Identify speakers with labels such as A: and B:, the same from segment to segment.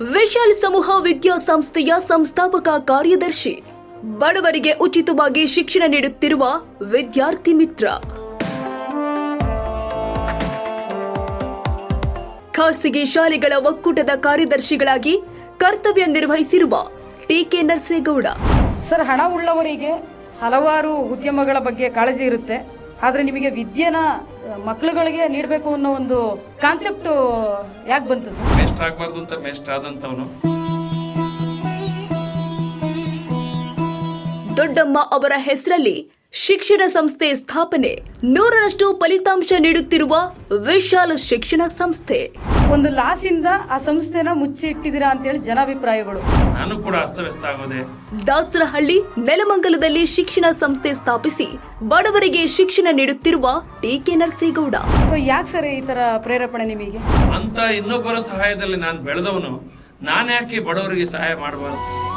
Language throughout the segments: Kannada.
A: ವಿಶಾಲ್ ಸಮೂಹ ವಿದ್ಯಾಸಂಸ್ಥೆಯ ಸಂಸ್ಥಾಪಕ ಕಾರ್ಯದರ್ಶಿ. ಬಡವರಿಗೆ ಉಚಿತವಾಗಿ ಶಿಕ್ಷಣ ನೀಡುತ್ತಿರುವ ವಿದ್ಯಾರ್ಥಿ ಮಿತ್ರ. ಖಾಸಗಿ ಶಾಲೆಗಳ ಒಕ್ಕೂಟದ ಕಾರ್ಯದರ್ಶಿಗಳಾಗಿ ಕರ್ತವ್ಯ ನಿರ್ವಹಿಸಿರುವ ಟಿಕೆ ನರಸೇಗೌಡ.
B: ಸರ್, ಹಣ ಉಳ್ಳವರಿಗೆ ಹಲವಾರು ಉದ್ಯಮಗಳ ಬಗ್ಗೆ ಕಾಳಜಿ ಇರುತ್ತೆ. ಆದರೆ ನಿಮಗೆ ವಿದ್ಯೆನ ಮಕ್ಳುಗಳಿಗೆ ನೀಡಬೇಕು ಅನ್ನೋ ಒಂದು ಕಾನ್ಸೆಪ್ಟು ಯಾಕೆ ಬಂತು ಸರ್?
C: ಮೆಸ್ಟ್ ಆಗಬಾರ್ದು ಅಂತ ಮೆಸ್ಟ್ ಆದಂಥವನು
A: ದೊಡ್ಡಮ್ಮ ಅವರ ಹೆಸರಲ್ಲಿ ಶಿಕ್ಷಣ ಸಂಸ್ಥೆ ಸ್ಥಾಪನೆ. ನೂರರಷ್ಟು ಫಲಿತಾಂಶ ನೀಡುತ್ತಿರುವ ವಿಶಾಲ ಶಿಕ್ಷಣ ಸಂಸ್ಥೆ.
B: ಒಂದು ಲಾಸಿಂದ ಆ ಸಂಸ್ಥೆನ ಮುಚ್ಚಿ ಇಟ್ಟಿದ್ದೀರಾ ಅಂತೇಳಿ ಜನಾಭಿಪ್ರಾಯಗಳು.
C: ನಾನು ಕೂಡ ಅಸ್ತವ್ಯಸ್ತ ಆಗೋದೆ.
A: ದಾಸರಹಳ್ಳಿ ನೆಲಮಂಗಲದಲ್ಲಿ ಶಿಕ್ಷಣ ಸಂಸ್ಥೆ ಸ್ಥಾಪಿಸಿ ಬಡವರಿಗೆ ಶಿಕ್ಷಣ ನೀಡುತ್ತಿರುವ ಟಿ ಕೆ ನರಸೇಗೌಡ
B: ಸೊ ಯಾಕೆ ಸರ್ ಈ ತರ ಪ್ರೇರೇಪಣೆ ನಿಮಗೆ?
C: ಅಂತ ಇನ್ನೊಬ್ಬರ ಸಹಾಯದಲ್ಲಿ ನಾನು ಬೆಳೆದವನು ನಾನು ಯಾಕೆ ಬಡವರಿಗೆ ಸಹಾಯ ಮಾಡಬಾರ್ದು?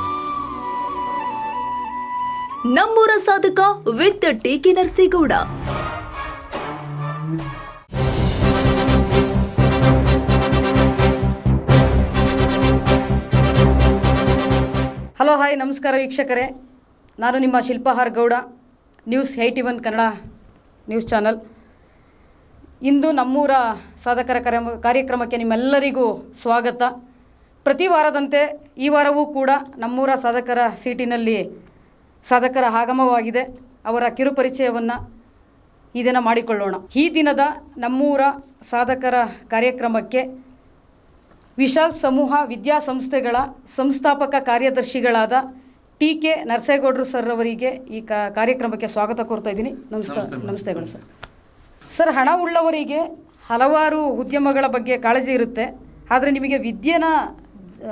A: ನಮ್ಮೂರ ಸಾಧಕ ವಿತ್ ಟಿಕೆ ನರಸೇಗೌಡ
B: ಹಲೋ, ಹಾಯ್, ನಮಸ್ಕಾರ ವೀಕ್ಷಕರೇ. ನಾನು ನಿಮ್ಮ ಶಿಲ್ಪಹಾರ್ Gowda news eighty one Kannada news channel ಇಂದು ನಮ್ಮೂರ ಸಾಧಕರ ಕಾರ್ಯ ಕಾರ್ಯಕ್ರಮಕ್ಕೆ ನಿಮ್ಮೆಲ್ಲರಿಗೂ ಸ್ವಾಗತ. ಪ್ರತಿ ವಾರದಂತೆ ಈ ವಾರವೂ ಕೂಡ ನಮ್ಮೂರ ಸಾಧಕರ ಸೀಟಿನಲ್ಲಿ ಸಾಧಕರ ಆಗಮವಾಗಿದೆ. ಅವರ ಕಿರುಪರಿಚಯವನ್ನು ಈ ದಿನ ಮಾಡಿಕೊಳ್ಳೋಣ. ಈ ದಿನದ ನಮ್ಮೂರ ಸಾಧಕರ ಕಾರ್ಯಕ್ರಮಕ್ಕೆ ವಿಶಾಲ್ ಸಮೂಹ ವಿದ್ಯಾಸಂಸ್ಥೆಗಳ ಸಂಸ್ಥಾಪಕ ಕಾರ್ಯದರ್ಶಿಗಳಾದ ಟಿ ಕೆ ನರಸೇಗೌಡರು ಸರ್ ಅವರಿಗೆ ಈ ಕ- ಕಾರ್ಯಕ್ರಮಕ್ಕೆ ಸ್ವಾಗತ ಕೋರ್ತಾ ಇದ್ದೀನಿ. ನಮಸ್ಕಾರ
C: ನಮಸ್ತೆ
B: ನಮಸ್ತೆಗಳು ಸರ್. ಸರ್ ಹಣ ಉಳ್ಳವರಿಗೆ ಹಲವಾರು ಉದ್ಯಮಗಳ ಬಗ್ಗೆ ಕಾಳಜಿ ಇರುತ್ತೆ. ಆದರೆ ನಿಮಗೆ ವಿದ್ಯೆನ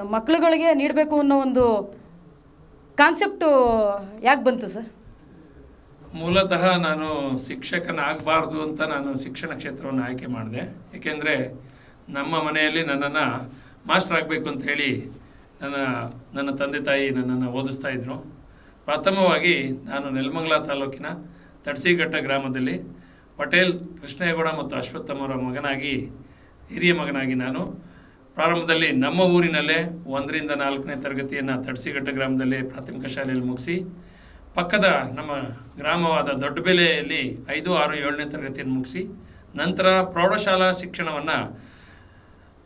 B: ಮಕ್ಕಳುಗಳಿಗೆ ನೀಡಬೇಕು ಅನ್ನೋ ಒಂದು ಕಾನ್ಸೆಪ್ಟು ಯಾಕೆ ಬಂತು ಸರ್?
C: ಮೂಲತಃ ನಾನು ಶಿಕ್ಷಕನಾಗಬಾರ್ದು ಅಂತ ನಾನು ಶಿಕ್ಷಣ ಕ್ಷೇತ್ರವನ್ನು ಆಯ್ಕೆ ಮಾಡಿದೆ. ಏಕೆಂದರೆ ನಮ್ಮ ಮನೆಯಲ್ಲಿ ನನ್ನನ್ನು ಮಾಸ್ಟರ್ ಆಗಬೇಕು ಅಂತ ಹೇಳಿ ನನ್ನ ನನ್ನ ತಂದೆ ತಾಯಿ ನನ್ನನ್ನು ಓದಿಸ್ತಾ ಇದ್ರು. ಪ್ರಥಮವಾಗಿ ನಾನು ನೆಲಮಂಗಲ ತಾಲೂಕಿನ ತಡ್ಸಿಘಟ್ಟ ಗ್ರಾಮದಲ್ಲಿ ಪಟೇಲ್ ಕೃಷ್ಣೇಗೌಡ ಮತ್ತು ಅಶ್ವತ್ಥಮ್ಮರ ಮಗನಾಗಿ, ಹಿರಿಯ ಮಗನಾಗಿ ನಾನು ಪ್ರಾರಂಭದಲ್ಲಿ ನಮ್ಮ ಊರಿನಲ್ಲೇ ಒಂದರಿಂದ ನಾಲ್ಕನೇ ತರಗತಿಯನ್ನು ತಡ್ಸಿಘಟ್ಟ ಗ್ರಾಮದಲ್ಲಿ ಪ್ರಾಥಮಿಕ ಶಾಲೆಯಲ್ಲಿ ಮುಗಿಸಿ, ಪಕ್ಕದ ನಮ್ಮ ಗ್ರಾಮವಾದ ದೊಡ್ಡಬೆಲೆಯಲ್ಲಿ ಐದು, ಆರು, ಏಳನೇ ತರಗತಿಯನ್ನು ಮುಗಿಸಿ, ನಂತರ ಪ್ರೌಢಶಾಲಾ ಶಿಕ್ಷಣವನ್ನು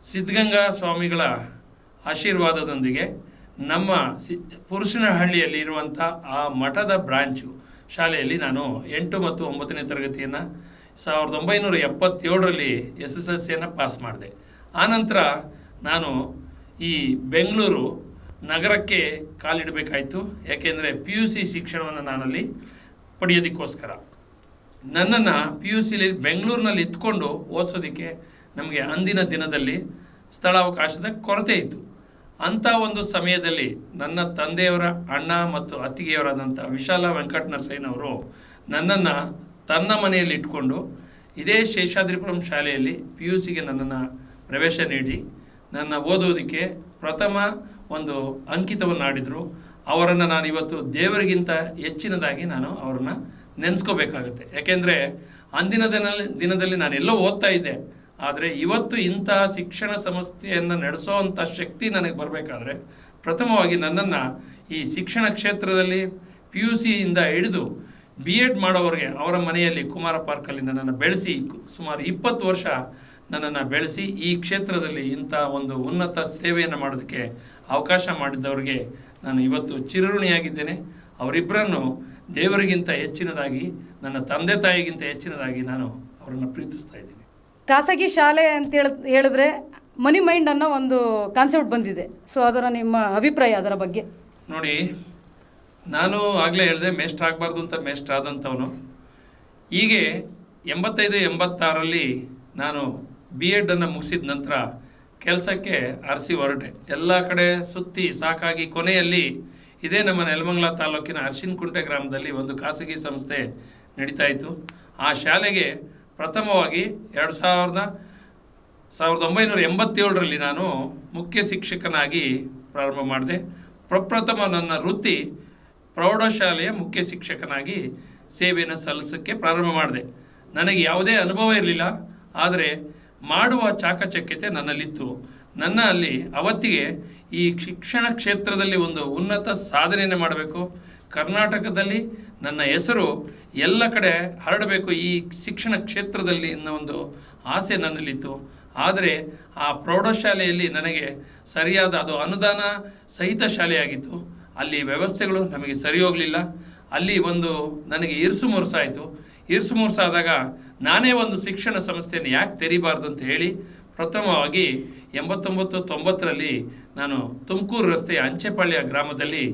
C: ಸಿದ್ಧಗಂಗಾ ಸ್ವಾಮಿಗಳ ಆಶೀರ್ವಾದದೊಂದಿಗೆ ನಮ್ಮ ಸಿ, ಪುರುಷನಹಳ್ಳಿಯಲ್ಲಿ ಇರುವಂಥ ಆ ಮಠದ ಬ್ರಾಂಚು ಶಾಲೆಯಲ್ಲಿ ನಾನು ಎಂಟು ಮತ್ತು ಒಂಬತ್ತನೇ ತರಗತಿಯನ್ನು ಸಾವಿರದ ಒಂಬೈನೂರ ಎಪ್ಪತ್ತೇಳರಲ್ಲಿ ಎಸ್ ಎಸ್ ಎಲ್ ಸಿಯನ್ನು ಪಾಸ್ ಮಾಡಿದೆ. ಆನಂತರ ನಾನು ಈ ಬೆಂಗಳೂರು ನಗರಕ್ಕೆ ಕಾಲಿಡಬೇಕಾಯಿತು. ಯಾಕೆಂದರೆ ಪಿ ಯು ಸಿ ಶಿಕ್ಷಣವನ್ನು ನಾನಲ್ಲಿ ಪಡೆಯೋದಕ್ಕೋಸ್ಕರ. ನನ್ನನ್ನು ಪಿ ಯು ಸಿಲಿ ಬೆಂಗಳೂರಿನಲ್ಲಿ ಇದ್ಕೊಂಡು ಓದಿಸೋದಕ್ಕೆ ನಮಗೆ ಅಂದಿನ ದಿನದಲ್ಲಿ ಸ್ಥಳಾವಕಾಶದ ಕೊರತೆ ಇತ್ತು. ಅಂಥ ಒಂದು ಸಮಯದಲ್ಲಿ ನನ್ನ ತಂದೆಯವರ, ಅಣ್ಣ ಮತ್ತು ಅತ್ತಿಗೆಯವರಾದಂಥ ವಿಶಾಲ ವೆಂಕಟನರಸಯ್ಯನವರು ನನ್ನನ್ನು ತನ್ನ ಮನೆಯಲ್ಲಿ ಇಟ್ಕೊಂಡು ಇದೇ ಶೇಷಾದ್ರಿಪುರಂ ಶಾಲೆಯಲ್ಲಿ ಪಿ ಯು ಸಿಗೆ ನನ್ನನ್ನು ಪ್ರವೇಶ ನೀಡಿ ನನ್ನ ಓದೋದಕ್ಕೆ ಪ್ರಥಮ ಒಂದು ಅಂಕಿತವನ್ನು ಆಡಿದರು. ಅವರನ್ನು ನಾನು ಇವತ್ತು ದೇವರಿಗಿಂತ ಹೆಚ್ಚಿನದಾಗಿ ನಾನು ಅವರನ್ನು ನೆನೆಸ್ಕೋಬೇಕಾಗುತ್ತೆ. ಯಾಕೆಂದರೆ ಅಂದಿನ ದಿನದಲ್ಲಿ ದಿನದಲ್ಲಿ ನಾನು ಎಲ್ಲೋ ಓದ್ತಾ ಇದ್ದೆ. ಆದರೆ ಇವತ್ತು ಇಂತಹ ಶಿಕ್ಷಣ ಸಂಸ್ಥೆಯನ್ನು ನಡೆಸೋವಂಥ ಶಕ್ತಿ ನನಗೆ ಬರಬೇಕಾದ್ರೆ ಪ್ರಥಮವಾಗಿ ನನ್ನನ್ನು ಈ ಶಿಕ್ಷಣ ಕ್ಷೇತ್ರದಲ್ಲಿ ಪಿ ಯು ಸಿಯಿಂದ ಹಿಡಿದು ಬಿ ಎಡ್ ಮಾಡೋವರೆಗೆ ಅವರ ಮನೆಯಲ್ಲಿ ಕುಮಾರ ಪಾರ್ಕಲ್ಲಿ ನನ್ನನ್ನು ಬೆಳೆಸಿ, ಸುಮಾರು ಇಪ್ಪತ್ತು ವರ್ಷ ನನ್ನನ್ನು ಬೆಳೆಸಿ ಈ ಕ್ಷೇತ್ರದಲ್ಲಿ ಇಂಥ ಒಂದು ಉನ್ನತ ಸೇವೆಯನ್ನು ಮಾಡೋದಕ್ಕೆ ಅವಕಾಶ ಮಾಡಿದ್ದವರಿಗೆ ನಾನು ಇವತ್ತು ಚಿರಋಣಿಯಾಗಿದ್ದೇನೆ. ಅವರಿಬ್ಬರನ್ನು ದೇವರಿಗಿಂತ ಹೆಚ್ಚಿನದಾಗಿ ನನ್ನ ತಂದೆ ತಾಯಿಗಿಂತ ಹೆಚ್ಚಿನದಾಗಿ ನಾನು ಅವರನ್ನು ಪ್ರೀತಿಸ್ತಾ ಇದ್ದೀನಿ.
B: ಖಾಸಗಿ ಶಾಲೆ ಅಂತ ಹೇಳ ಹೇಳಿದ್ರೆ ಮನಿ ಮೈಂಡ್ ಅನ್ನೋ ಒಂದು ಕಾನ್ಸೆಪ್ಟ್ ಬಂದಿದೆ. ಸೊ ಅದರ ನಿಮ್ಮ ಅಭಿಪ್ರಾಯ ಅದರ ಬಗ್ಗೆ?
C: ನೋಡಿ ನಾನು ಆಗಲೇ ಹೇಳಿದೆ ಮೇಸ್ಟ್ ಆಗಬಾರ್ದು ಅಂತ ಮೇಸ್ಟ್ ಆದಂಥವನು. ಹೀಗೆ ಎಂಬತ್ತೈದು ಎಂಬತ್ತಾರಲ್ಲಿ ನಾನು ಬಿ ಎಡನ್ನು ಮುಗಿಸಿದ ನಂತರ ಕೆಲಸಕ್ಕೆ ಅರಸಿ ಹೊರಟೆ. ಎಲ್ಲ ಕಡೆ ಸುತ್ತಿ ಸಾಕಾಗಿ ಕೊನೆಯಲ್ಲಿ ಇದೇ ನಮ್ಮ ನೆಲಮಂಗಲ ತಾಲೂಕಿನ ಅರ್ಶಿನಕುಂಟೆ ಗ್ರಾಮದಲ್ಲಿ ಒಂದು ಖಾಸಗಿ ಸಂಸ್ಥೆ ನಡೀತಾ ಇತ್ತು. ಆ ಶಾಲೆಗೆ ಪ್ರಥಮವಾಗಿ ಎರಡು ಸಾವಿರದ ಸಾವಿರದ ಒಂಬೈನೂರ ಎಂಬತ್ತೇಳರಲ್ಲಿ ನಾನು ಮುಖ್ಯ ಶಿಕ್ಷಕನಾಗಿ ಪ್ರಾರಂಭ ಮಾಡಿದೆ. ಪ್ರಪ್ರಥಮ ನನ್ನ ವೃತ್ತಿ ಪ್ರೌಢಶಾಲೆಯ ಮುಖ್ಯ ಶಿಕ್ಷಕನಾಗಿ ಸೇವೆಯನ್ನು ಸಲ್ಲಿಸೋಕ್ಕೆ ಪ್ರಾರಂಭ ಮಾಡಿದೆ. ನನಗೆ ಯಾವುದೇ ಅನುಭವ ಇರಲಿಲ್ಲ, ಆದರೆ ಮಾಡುವ ಚಾಕಚಕ್ಯತೆ ನನ್ನಲ್ಲಿತ್ತು. ನನ್ನ ಅಲ್ಲಿ ಅವತ್ತಿಗೆ ಈ ಶಿಕ್ಷಣ ಕ್ಷೇತ್ರದಲ್ಲಿ ಒಂದು ಉನ್ನತ ಸಾಧನೆಯನ್ನು ಮಾಡಬೇಕು. ಕರ್ನಾಟಕದಲ್ಲಿ ನನ್ನ ಹೆಸರು ಎಲ್ಲ ಕಡೆ ಹರಡಬೇಕು ಈ ಶಿಕ್ಷಣ ಕ್ಷೇತ್ರದಲ್ಲಿ ಅನ್ನೋ ಒಂದು ಆಸೆ ನನ್ನಲ್ಲಿತ್ತು. ಆದರೆ ಆ ಪ್ರೌಢಶಾಲೆಯಲ್ಲಿ ನನಗೆ ಸರಿಯಾದ ಅದು ಅನುದಾನ ಸಹಿತ ಶಾಲೆಯಾಗಿತ್ತು. ಅಲ್ಲಿ ವ್ಯವಸ್ಥೆಗಳು ನಮಗೆ ಸರಿ ಹೋಗಲಿಲ್ಲ. ಅಲ್ಲಿ ಒಂದು ನನಗೆ ಇರುಸು ಮುರುಸಾಯಿತು. ಇರುಸು ಮುರುಸಾದಾಗ ನಾನೇ ಒಂದು ಶಿಕ್ಷಣ ಸಂಸ್ಥೆಯನ್ನು ಯಾಕೆ ತೆರಿಬಾರ್ದು ಅಂತ ಹೇಳಿ ಪ್ರಥಮವಾಗಿ ಎಂಬತ್ತೊಂಬತ್ತು ತೊಂಬತ್ತರಲ್ಲಿ ನಾನು ತುಮಕೂರು ರಸ್ತೆಯ ಅಂಚೆಪಾಳ್ಯ ಗ್ರಾಮದಲ್ಲಿ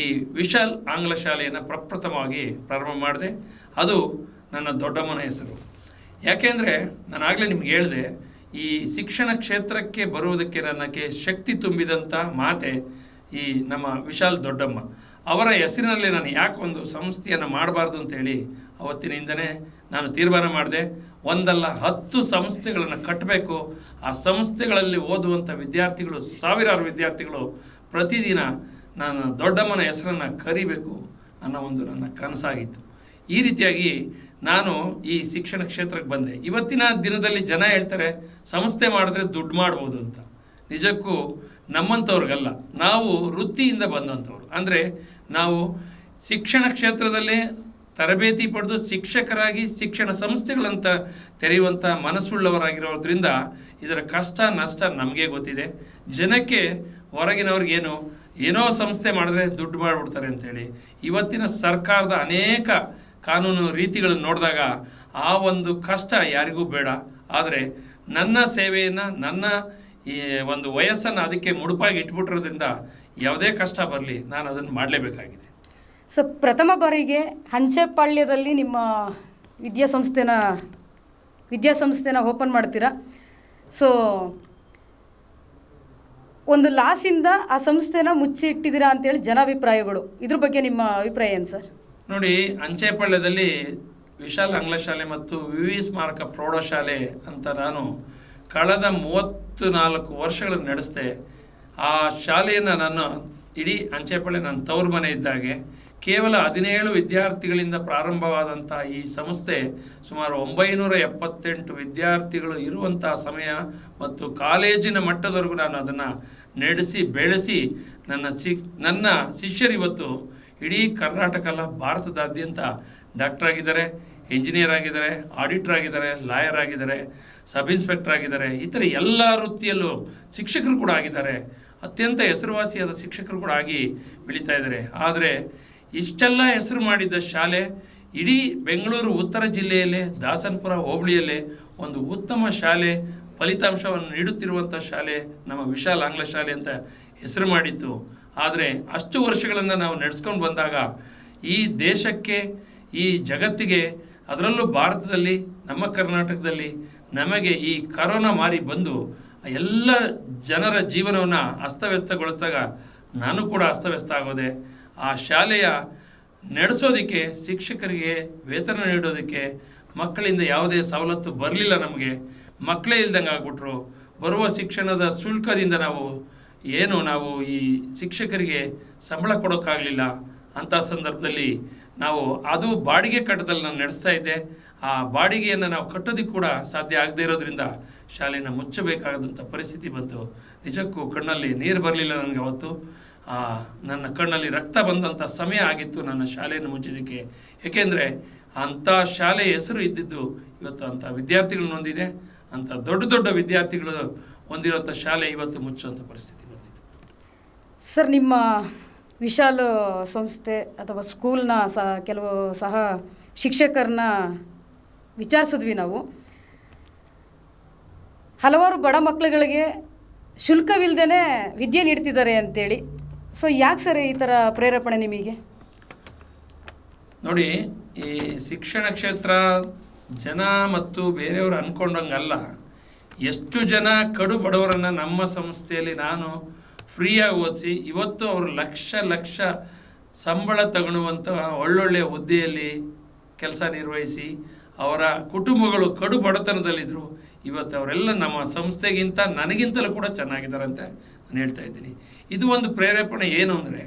C: ಈ ವಿಶಾಲ್ ಆಂಗ್ಲ ಶಾಲೆಯನ್ನು ಪ್ರಪ್ರಥಮವಾಗಿ ಪ್ರಾರಂಭ ಮಾಡಿದೆ. ಅದು ನನ್ನ ದೊಡ್ಡಮ್ಮನ ಹೆಸರು. ಯಾಕೆಂದರೆ ನಾನು ಆಗಲೇ ನಿಮ್ಗೆ ಹೇಳಿದೆ, ಈ ಶಿಕ್ಷಣ ಕ್ಷೇತ್ರಕ್ಕೆ ಬರುವುದಕ್ಕೆ ನನಗೆ ಶಕ್ತಿ ತುಂಬಿದಂಥ ಮಾತೆ ಈ ನಮ್ಮ ವಿಶಾಲ್ ದೊಡ್ಡಮ್ಮ. ಅವರ ಹೆಸರಿನಲ್ಲಿ ನಾನು ಯಾಕೆ ಒಂದು ಸಂಸ್ಥೆಯನ್ನು ಮಾಡಬಾರ್ದು ಅಂತೇಳಿ ಅವತ್ತಿನಿಂದನೇ ನಾನು ತೀರ್ಮಾನ ಮಾಡಿದೆ, ಒಂದಲ್ಲ ಹತ್ತು ಸಂಸ್ಥೆಗಳನ್ನು ಕಟ್ಟಬೇಕು ಆ ಸಂಸ್ಥೆಗಳಲ್ಲಿ ಓದುವಂಥ ವಿದ್ಯಾರ್ಥಿಗಳು, ಸಾವಿರಾರು ವಿದ್ಯಾರ್ಥಿಗಳು ಪ್ರತಿದಿನ ನಾನು ದೊಡ್ಡಮ್ಮನ ಹೆಸರನ್ನು ಕರಿಬೇಕು ಅನ್ನೋ ಒಂದು ನನ್ನ ಕನಸಾಗಿತ್ತು. ಈ ರೀತಿಯಾಗಿ ನಾನು ಈ ಶಿಕ್ಷಣ ಕ್ಷೇತ್ರಕ್ಕೆ ಬಂದೆ. ಇವತ್ತಿನ ದಿನದಲ್ಲಿ ಜನ ಹೇಳ್ತಾರೆ, ಸಂಸ್ಥೆ ಮಾಡಿದ್ರೆ ದುಡ್ಡು ಮಾಡ್ಬೋದು ಅಂತ. ನಿಜಕ್ಕೂ ನಮ್ಮಂಥವ್ರಿಗಲ್ಲ ನಾವು ವೃತ್ತಿಯಿಂದ ಬಂದಂಥವ್ರು ಅಂದರೆ ನಾವು ಶಿಕ್ಷಣ ಕ್ಷೇತ್ರದಲ್ಲೇ ತರಬೇತಿ ಪಡೆದು ಶಿಕ್ಷಕರಾಗಿ ಶಿಕ್ಷಣ ಸಂಸ್ಥೆಗಳಂತ ತೆರೆಯುವಂಥ ಮನಸ್ಸುಳ್ಳವರಾಗಿರೋದ್ರಿಂದ ಇದರ ಕಷ್ಟ ನಷ್ಟ ನಮಗೆ ಗೊತ್ತಿದೆ. ಜನಕ್ಕೆ ಹೊರಗಿನವ್ರಿಗೇನು ಏನೋ ಸಂಸ್ಥೆ ಮಾಡಿದ್ರೆ ದುಡ್ಡು ಮಾಡಿಬಿಡ್ತಾರೆ ಅಂತೇಳಿ. ಇವತ್ತಿನ ಸರ್ಕಾರದ ಅನೇಕ ಕಾನೂನು ರೀತಿಗಳನ್ನು ನೋಡಿದಾಗ ಆ ಒಂದು ಕಷ್ಟ ಯಾರಿಗೂ ಬೇಡ. ಆದರೆ ನನ್ನ ಸೇವೆಯನ್ನು, ನನ್ನ ಈ ಒಂದು ವಯಸ್ಸನ್ನು ಅದಕ್ಕೆ ಮುಡುಪಾಗಿ ಇಟ್ಬಿಟ್ಟಿರೋದ್ರಿಂದ ಯಾವುದೇ ಕಷ್ಟ ಬರಲಿ, ನಾನು ಅದನ್ನು ಮಾಡಲೇಬೇಕಾಗಿದೆ.
B: ಸೊ ಪ್ರಥಮ ಬಾರಿಗೆ ಹಂಚೆಪಾಳ್ಯದಲ್ಲಿ ನಿಮ್ಮ ವಿದ್ಯಾಸಂಸ್ಥೆನ ವಿದ್ಯಾಸಂಸ್ಥೆನ ಓಪನ್ ಮಾಡ್ತೀರಾ? ಸೊ ಒಂದು ಲಾಸಿಂದ ಆ ಸಂಸ್ಥೆನ ಮುಚ್ಚಿ ಇಟ್ಟಿದ್ದೀರಾ ಅಂತೇಳಿ ಜನಾಭಿಪ್ರಾಯಗಳು. ಇದ್ರ ಬಗ್ಗೆ ನಿಮ್ಮ ಅಭಿಪ್ರಾಯ ಏನು ಸರ್?
C: ನೋಡಿ ಅಂಚೆಪಾಳ್ಯದಲ್ಲಿ ವಿಶಾಲ್ ಆಂಗ್ಲ ಶಾಲೆ ಮತ್ತು ವಿ ಸ್ಮಾರಕ ಪ್ರೌಢಶಾಲೆ ಅಂತ ನಾನು ಕಳೆದ ಮೂವತ್ತು ನಾಲ್ಕು ವರ್ಷಗಳನ್ನು ನಡೆಸಿದೆ. ಆ ಶಾಲೆಯನ್ನು ನಾನು ಇಡೀ ಅಂಚೆಪಾಳ್ಯ ನನ್ನ ತವರು ಮನೆ ಇದ್ದಾಗೆ ಕೇವಲ ಹದಿನೇಳು ವಿದ್ಯಾರ್ಥಿಗಳಿಂದ ಪ್ರಾರಂಭವಾದಂಥ ಈ ಸಂಸ್ಥೆ ಸುಮಾರು ಒಂಬೈನೂರ ಎಪ್ಪತ್ತೆಂಟು ವಿದ್ಯಾರ್ಥಿಗಳು ಇರುವಂಥ ಸಮಯ ಮತ್ತು ಕಾಲೇಜಿನ ಮಟ್ಟದವರೆಗೂ ನಾನು ಅದನ್ನು ನಡೆಸಿ, ಬೆಳೆಸಿ ನನ್ನ ಸಿ, ನನ್ನ ಶಿಷ್ಯರು ಇವತ್ತು ಇಡೀ ಕರ್ನಾಟಕ ಅಲ್ಲ, ಭಾರತದಾದ್ಯಂತ ಡಾಕ್ಟರ್ ಆಗಿದ್ದಾರೆ, ಇಂಜಿನಿಯರ್ ಆಗಿದ್ದಾರೆ, ಆಡಿಟರ್ ಆಗಿದ್ದಾರೆ, ಲಾಯರ್ ಆಗಿದ್ದಾರೆ, ಸಬ್ ಇನ್ಸ್ಪೆಕ್ಟರ್ ಆಗಿದ್ದಾರೆ ಇತರ ಎಲ್ಲ ವೃತ್ತಿಯಲ್ಲೂ ಶಿಕ್ಷಕರು ಕೂಡ ಆಗಿದ್ದಾರೆ. ಅತ್ಯಂತ ಹೆಸರುವಾಸಿಯಾದ ಶಿಕ್ಷಕರು ಕೂಡ ಆಗಿ ಬೆಳೀತಾ ಇದ್ದಾರೆ. ಆದರೆ ಇಷ್ಟೆಲ್ಲ ಹೆಸರು ಮಾಡಿದ್ದ ಶಾಲೆ ಇಡೀ ಬೆಂಗಳೂರು ಉತ್ತರ ಜಿಲ್ಲೆಯಲ್ಲೇ, ದಾಸನ್ಪುರ, ಹೋಬಳಿಯಲ್ಲೇ ಒಂದು ಉತ್ತಮ ಶಾಲೆ, ಫಲಿತಾಂಶವನ್ನು ನೀಡುತ್ತಿರುವಂಥ ಶಾಲೆ, ನಮ್ಮ ವಿಶಾಲ ಆಂಗ್ಲ ಶಾಲೆ ಅಂತ ಹೆಸರು ಮಾಡಿತ್ತು. ಆದರೆ ಅಷ್ಟು ವರ್ಷಗಳನ್ನು ನಾವು ನಡೆಸ್ಕೊಂಡು ಬಂದಾಗ ಈ ದೇಶಕ್ಕೆ, ಈ ಜಗತ್ತಿಗೆ, ಅದರಲ್ಲೂ ಭಾರತದಲ್ಲಿ, ನಮ್ಮ ಕರ್ನಾಟಕದಲ್ಲಿ ನಮಗೆ ಈ ಕರೋನಾ ಮಾರಿ ಬಂದು ಎಲ್ಲ ಜನರ ಜೀವನವನ್ನು ಅಸ್ತವ್ಯಸ್ತಗೊಳಿಸಿದಾಗ ನಾನು ಕೂಡ ಅಸ್ತವ್ಯಸ್ತ ಆಗೋದೆ. ಆ ಶಾಲೆಯ ನಡೆಸೋದಕ್ಕೆ, ಶಿಕ್ಷಕರಿಗೆ ವೇತನ ನೀಡೋದಕ್ಕೆ ಮಕ್ಕಳಿಂದ ಯಾವುದೇ ಸವಲತ್ತು ಬರಲಿಲ್ಲ ನಮಗೆ. ಮಕ್ಕಳೇ ಇಲ್ದಂಗೆ ಆಗ್ಬಿಟ್ರು. ಬರುವ ಶಿಕ್ಷಣದ ಶುಲ್ಕದಿಂದ ನಾವು ಏನು ನಾವು ಈ ಶಿಕ್ಷಕರಿಗೆ ಸಂಬಳ ಕೊಡೋಕ್ಕಾಗಲಿಲ್ಲ. ಅಂಥ ಸಂದರ್ಭದಲ್ಲಿ ನಾವು ಅದು ಬಾಡಿಗೆ ಕಟ್ಟದಲ್ಲಿ ನಾನು ನಡೆಸ್ತಾ ಇದ್ದೆ. ಆ ಬಾಡಿಗೆಯನ್ನು ನಾವು ಕಟ್ಟೋದಕ್ಕೆ ಕೂಡ ಸಾಧ್ಯ ಆಗದೇ ಇರೋದ್ರಿಂದ ಶಾಲೆನ ಮುಚ್ಚಬೇಕಾದಂಥ ಪರಿಸ್ಥಿತಿ ಬಂತು. ನಿಜಕ್ಕೂ ಕಣ್ಣಲ್ಲಿ ನೀರು ಬರಲಿಲ್ಲ ನನಗೆ ಅವತ್ತು. ಆ, ನನ್ನ ಕಣ್ಣಲ್ಲಿ ರಕ್ತ ಬಂದಂಥ ಸಮಯ ಆಗಿತ್ತು ನನ್ನ ಶಾಲೆಯನ್ನು ಮುಚ್ಚಿದ್ದಕ್ಕೆ. ಏಕೆಂದರೆ ಅಂಥ ಶಾಲೆ ಹೆಸರು ಇದ್ದಿದ್ದು ಇವತ್ತು ಅಂಥ ವಿದ್ಯಾರ್ಥಿಗಳನ್ನ ಹೊಂದಿದೆ ಅಂಥ ದೊಡ್ಡ ದೊಡ್ಡ ವಿದ್ಯಾರ್ಥಿಗಳು ಹೊಂದಿರೋಂಥ ಶಾಲೆ ಇವತ್ತು ಮುಚ್ಚುವಂಥ ಪರಿಸ್ಥಿತಿ ಬಂದಿತ್ತು.
B: ಸರ್ ನಿಮ್ಮ ವಿಶಾಲ ಸಂಸ್ಥೆ ಅಥವಾ ಸ್ಕೂಲ್ನ ಸಹ ಕೆಲವು ಸಹ ಶಿಕ್ಷಕರನ್ನ ವಿಚಾರಿಸಿದ್ವಿ ನಾವು. ಹಲವಾರು ಬಡ ಮಕ್ಕಳುಗಳಿಗೆ ಶುಲ್ಕವಿಲ್ಲದೇ ವಿದ್ಯೆ ನೀಡ್ತಿದ್ದಾರೆ ಅಂತೇಳಿ. ಸೊ ಯಾಕೆ ಸರ್ ಈ ಥರ ಪ್ರೇರೇಪಣೆ ನಿಮಗೆ?
C: ನೋಡಿ, ಈ ಶಿಕ್ಷಣ ಕ್ಷೇತ್ರ ಜನ ಮತ್ತು ಬೇರೆಯವರು ಅಂದ್ಕೊಂಡಂಗಲ್ಲ ಎಷ್ಟು ಜನ ಕಡು ಬಡವರನ್ನು ನಮ್ಮ ಸಂಸ್ಥೆಯಲ್ಲಿ ನಾನು ಫ್ರೀಯಾಗಿ ಓದಿಸಿ, ಇವತ್ತು ಅವರು ಲಕ್ಷ ಲಕ್ಷ ಸಂಬಳ ತಗೊಳ್ಳುವಂಥ ಒಳ್ಳೊಳ್ಳೆಯ ಹುದ್ದೆಯಲ್ಲಿ ಕೆಲಸ ನಿರ್ವಹಿಸಿ, ಅವರ ಕುಟುಂಬಗಳು ಕಡು ಬಡತನದಲ್ಲಿದ್ದರು ಇವತ್ತು ಅವರೆಲ್ಲ ನಮ್ಮ ಸಂಸ್ಥೆಗಿಂತ ನನಗಿಂತಲೂ ಕೂಡ ಚೆನ್ನಾಗಿದ್ದಾರೆ ಅಂತ ನಾನು ಹೇಳ್ತಾ ಇದ್ದೀನಿ. ಇದು ಒಂದು ಪ್ರೇರೇಪಣೆ ಏನು ಅಂದರೆ,